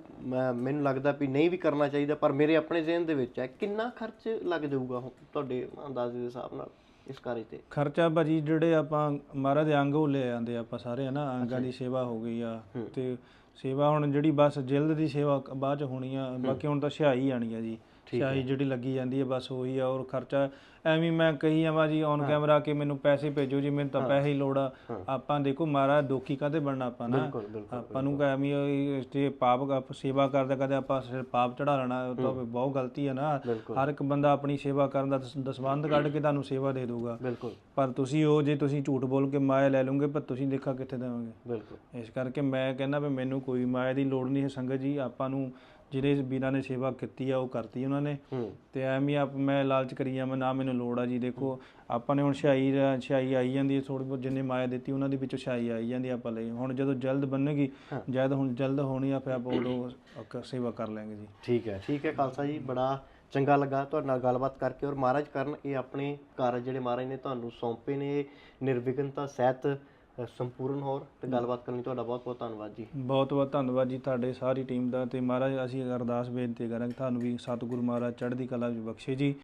ਮੈਨੂੰ ਲੱਗਦਾ ਵੀ ਨਹੀਂ ਵੀ ਕਰਨਾ ਚਾਹੀਦਾ ਪਰ ਮੇਰੇ ਆਪਣੇ ਜ਼ਿਹਨ ਦੇ ਵਿੱਚ ਹੈ ਕਿੰਨਾ ਖਰਚ ਲੱਗ ਜਾਊਗਾ ਤੁਹਾਡੇ ਅੰਦਾਜ਼ੇ ਦੇ ਹਿਸਾਬ ਨਾਲ? ਇਸ ਕਾਰਜ ਤੇ। ਖਰਚਾ ਭਾਜੀ ਜਿਹੜੇ ਆਪਾਂ ਮਹਾਰਾਜ ਦੇ ਅੰਗ ਉਹ ਲੈ ਆਂਦੇ ਆਪਾਂ ਸਾਰੇ ਹਨਾ ਅੰਗਾਂ ਦੀ ਸੇਵਾ ਹੋ ਗਈ ਆ ਤੇ ਸੇਵਾ ਹੁਣ ਜਿਹੜੀ ਬਸ ਜਿਲਦ ਦੀ ਸੇਵਾ ਬਾਅਦ ਚ ਹੋਣੀ ਆ ਬਾਕੀ ਹੁਣ ਤਾਂ ਸਿਹਾਈ ਆਣੀ ਆ ਜੀ। ਸਿਹਾਈ ਜਿਹੜੀ ਲੱਗੀ ਜਾਂਦੀ ਹੈ ਬਸ ਉਹੀ ਆ ਔਰ ਖਰਚਾ ਐਵੇਂ ਮੈਂ ਕਹੀ ਆਵਾਂ ਜੀ ਔਨ ਕੈਮਰਾ ਕਿ ਮੈਨੂੰ ਪੈਸੇ ਭੇਜੋ ਜੀ ਮੈਨੂੰ ਤਾਂ ਪੈਸੇ ਹੀ ਲੋੜ ਆ। ਆਪਾਂ ਦੇਖੋ ਮਹਾਰਾਜ ਦੁਖੀ ਕਾਤੇ ਬਣਨਾ ਆਪਾਂ ਨਾ। ਆਪਾਂ ਨੂੰ ਐਵੇਂ ਜੇ ਪਾਪ ਸੇਵਾ ਕਰਦਾ ਕਦੇ ਆਪਾਂ ਸਿਰ ਪਾਪ ਚੜਾ ਲੈਣਾ ਉਹ ਤਾਂ ਬਹੁਤ ਗਲਤੀ ਹੈ ਨਾ। ਹਰ ਇੱਕ ਬੰਦਾ ਆਪਣੀ ਸੇਵਾ ਕਰਨ ਦਾ ਦਸ- ਦਸਵੰਧ ਕੱਢ ਕੇ ਤੁਹਾਨੂੰ ਸੇਵਾ ਦੇ ਬਿਲਕੁਲ। ਪਰ ਤੁਸੀਂ ਉਹ ਜੇ ਤੁਸੀਂ ਝੂਠ ਬੋਲ ਕੇ ਮਾਇਆ ਲੈ ਲਓਗੇ ਪਰ ਤੁਸੀਂ ਦੇਖਾ ਕਿੱਥੇ ਦੇਵੋਗੇ। ਬਿਲਕੁਲ। ਇਸ ਕਰਕੇ ਮੈਂ ਕਹਿੰਦਾ ਵੀ ਮੈਨੂੰ ਕੋਈ ਮਾਇਆ ਦੀ ਲੋੜ ਨਹੀਂ ਹੈ ਸੰਗਤ ਜੀ। ਆਪਾਂ ਨੂੰ ਜਿਹੜੇ ਵੀਰਾਂ ਨੇ ਸੇਵਾ ਕੀਤੀ ਆ ਉਹ ਕਰਤੀ ਉਹਨਾਂ ਨੇ। ਤੇ ਐਵੇਂ ਆਪ ਮੈਂ ਲਾਲਚ ਕਰੀ ਜਾਵਾਂ ਨਾ ਮੈਨੂੰ ਲੋੜ ਆ ਜੀ। ਦੇਖੋ ਆਪਾਂ ਨੇ ਹੁਣ ਛਾਈ ਛਾਈ ਆਈ ਜਾਂਦੀ ਹੈ ਥੋੜੀ ਬਹੁਤ ਜਿੰਨੇ ਮਾਇਆ ਦਿੱਤੀ ਉਹਨਾਂ ਦੀ ਵਿੱਚੋਂ ਛਾਈ ਆਈ ਜਾਂਦੀ ਆਪਾਂ ਲਈ। ਹੁਣ ਜਦੋਂ ਜਲਦ ਬਣਨੇਗੀ ਜਦ ਹੁਣ ਜਲਦ ਹੋਣੀ ਆ ਫਿਰ ਆਪਾਂ ਉਦੋਂ ਸੇਵਾ ਕਰ ਲਾਂਗੇ ਜੀ। ਠੀਕ ਹੈ ਠੀਕ ਹੈ ਖਾਲਸਾ ਜੀ ਬੜਾ ਚੰਗਾ ਲੱਗਾ ਤੁਹਾਡੇ ਨਾਲ ਗੱਲਬਾਤ ਕਰਕੇ ਔਰ ਮਹਾਰਾਜ ਕਰਨ ਇਹ ਆਪਣੇ ਕਾਰਜ ਜਿਹੜੇ ਮਹਾਰਾਜ ਨੇ ਤੁਹਾਨੂੰ ਸੌਂਪੇ ਨੇ ਨਿਰਵਿਘਨਤਾ ਸਹਿਤ ਸੰਪੂਰਨ ਹੋਰ ਤੇ ਗੱਲਬਾਤ ਕਰਨ ਲਈ ਤੁਹਾਡਾ ਬਹੁਤ ਬਹੁਤ ਧੰਨਵਾਦ ਜੀ। ਬਹੁਤ ਬਹੁਤ ਧੰਨਵਾਦ ਜੀ ਤੁਹਾਡੇ ਸਾਰੀ ਟੀਮ ਦਾ ਤੇ ਮਹਾਰਾਜ ਅਸੀਂ ਅਰਦਾਸ ਬੇਨਤੀ ਕਰਾਂਗੇ ਤੁਹਾਨੂੰ ਵੀ ਸਤਿਗੁਰੂ ਮਹਾਰਾਜ ਚੜ੍ਹਦੀ ਕਲਾ ਵਿੱਚ ਬਖਸ਼ੇ ਜੀ।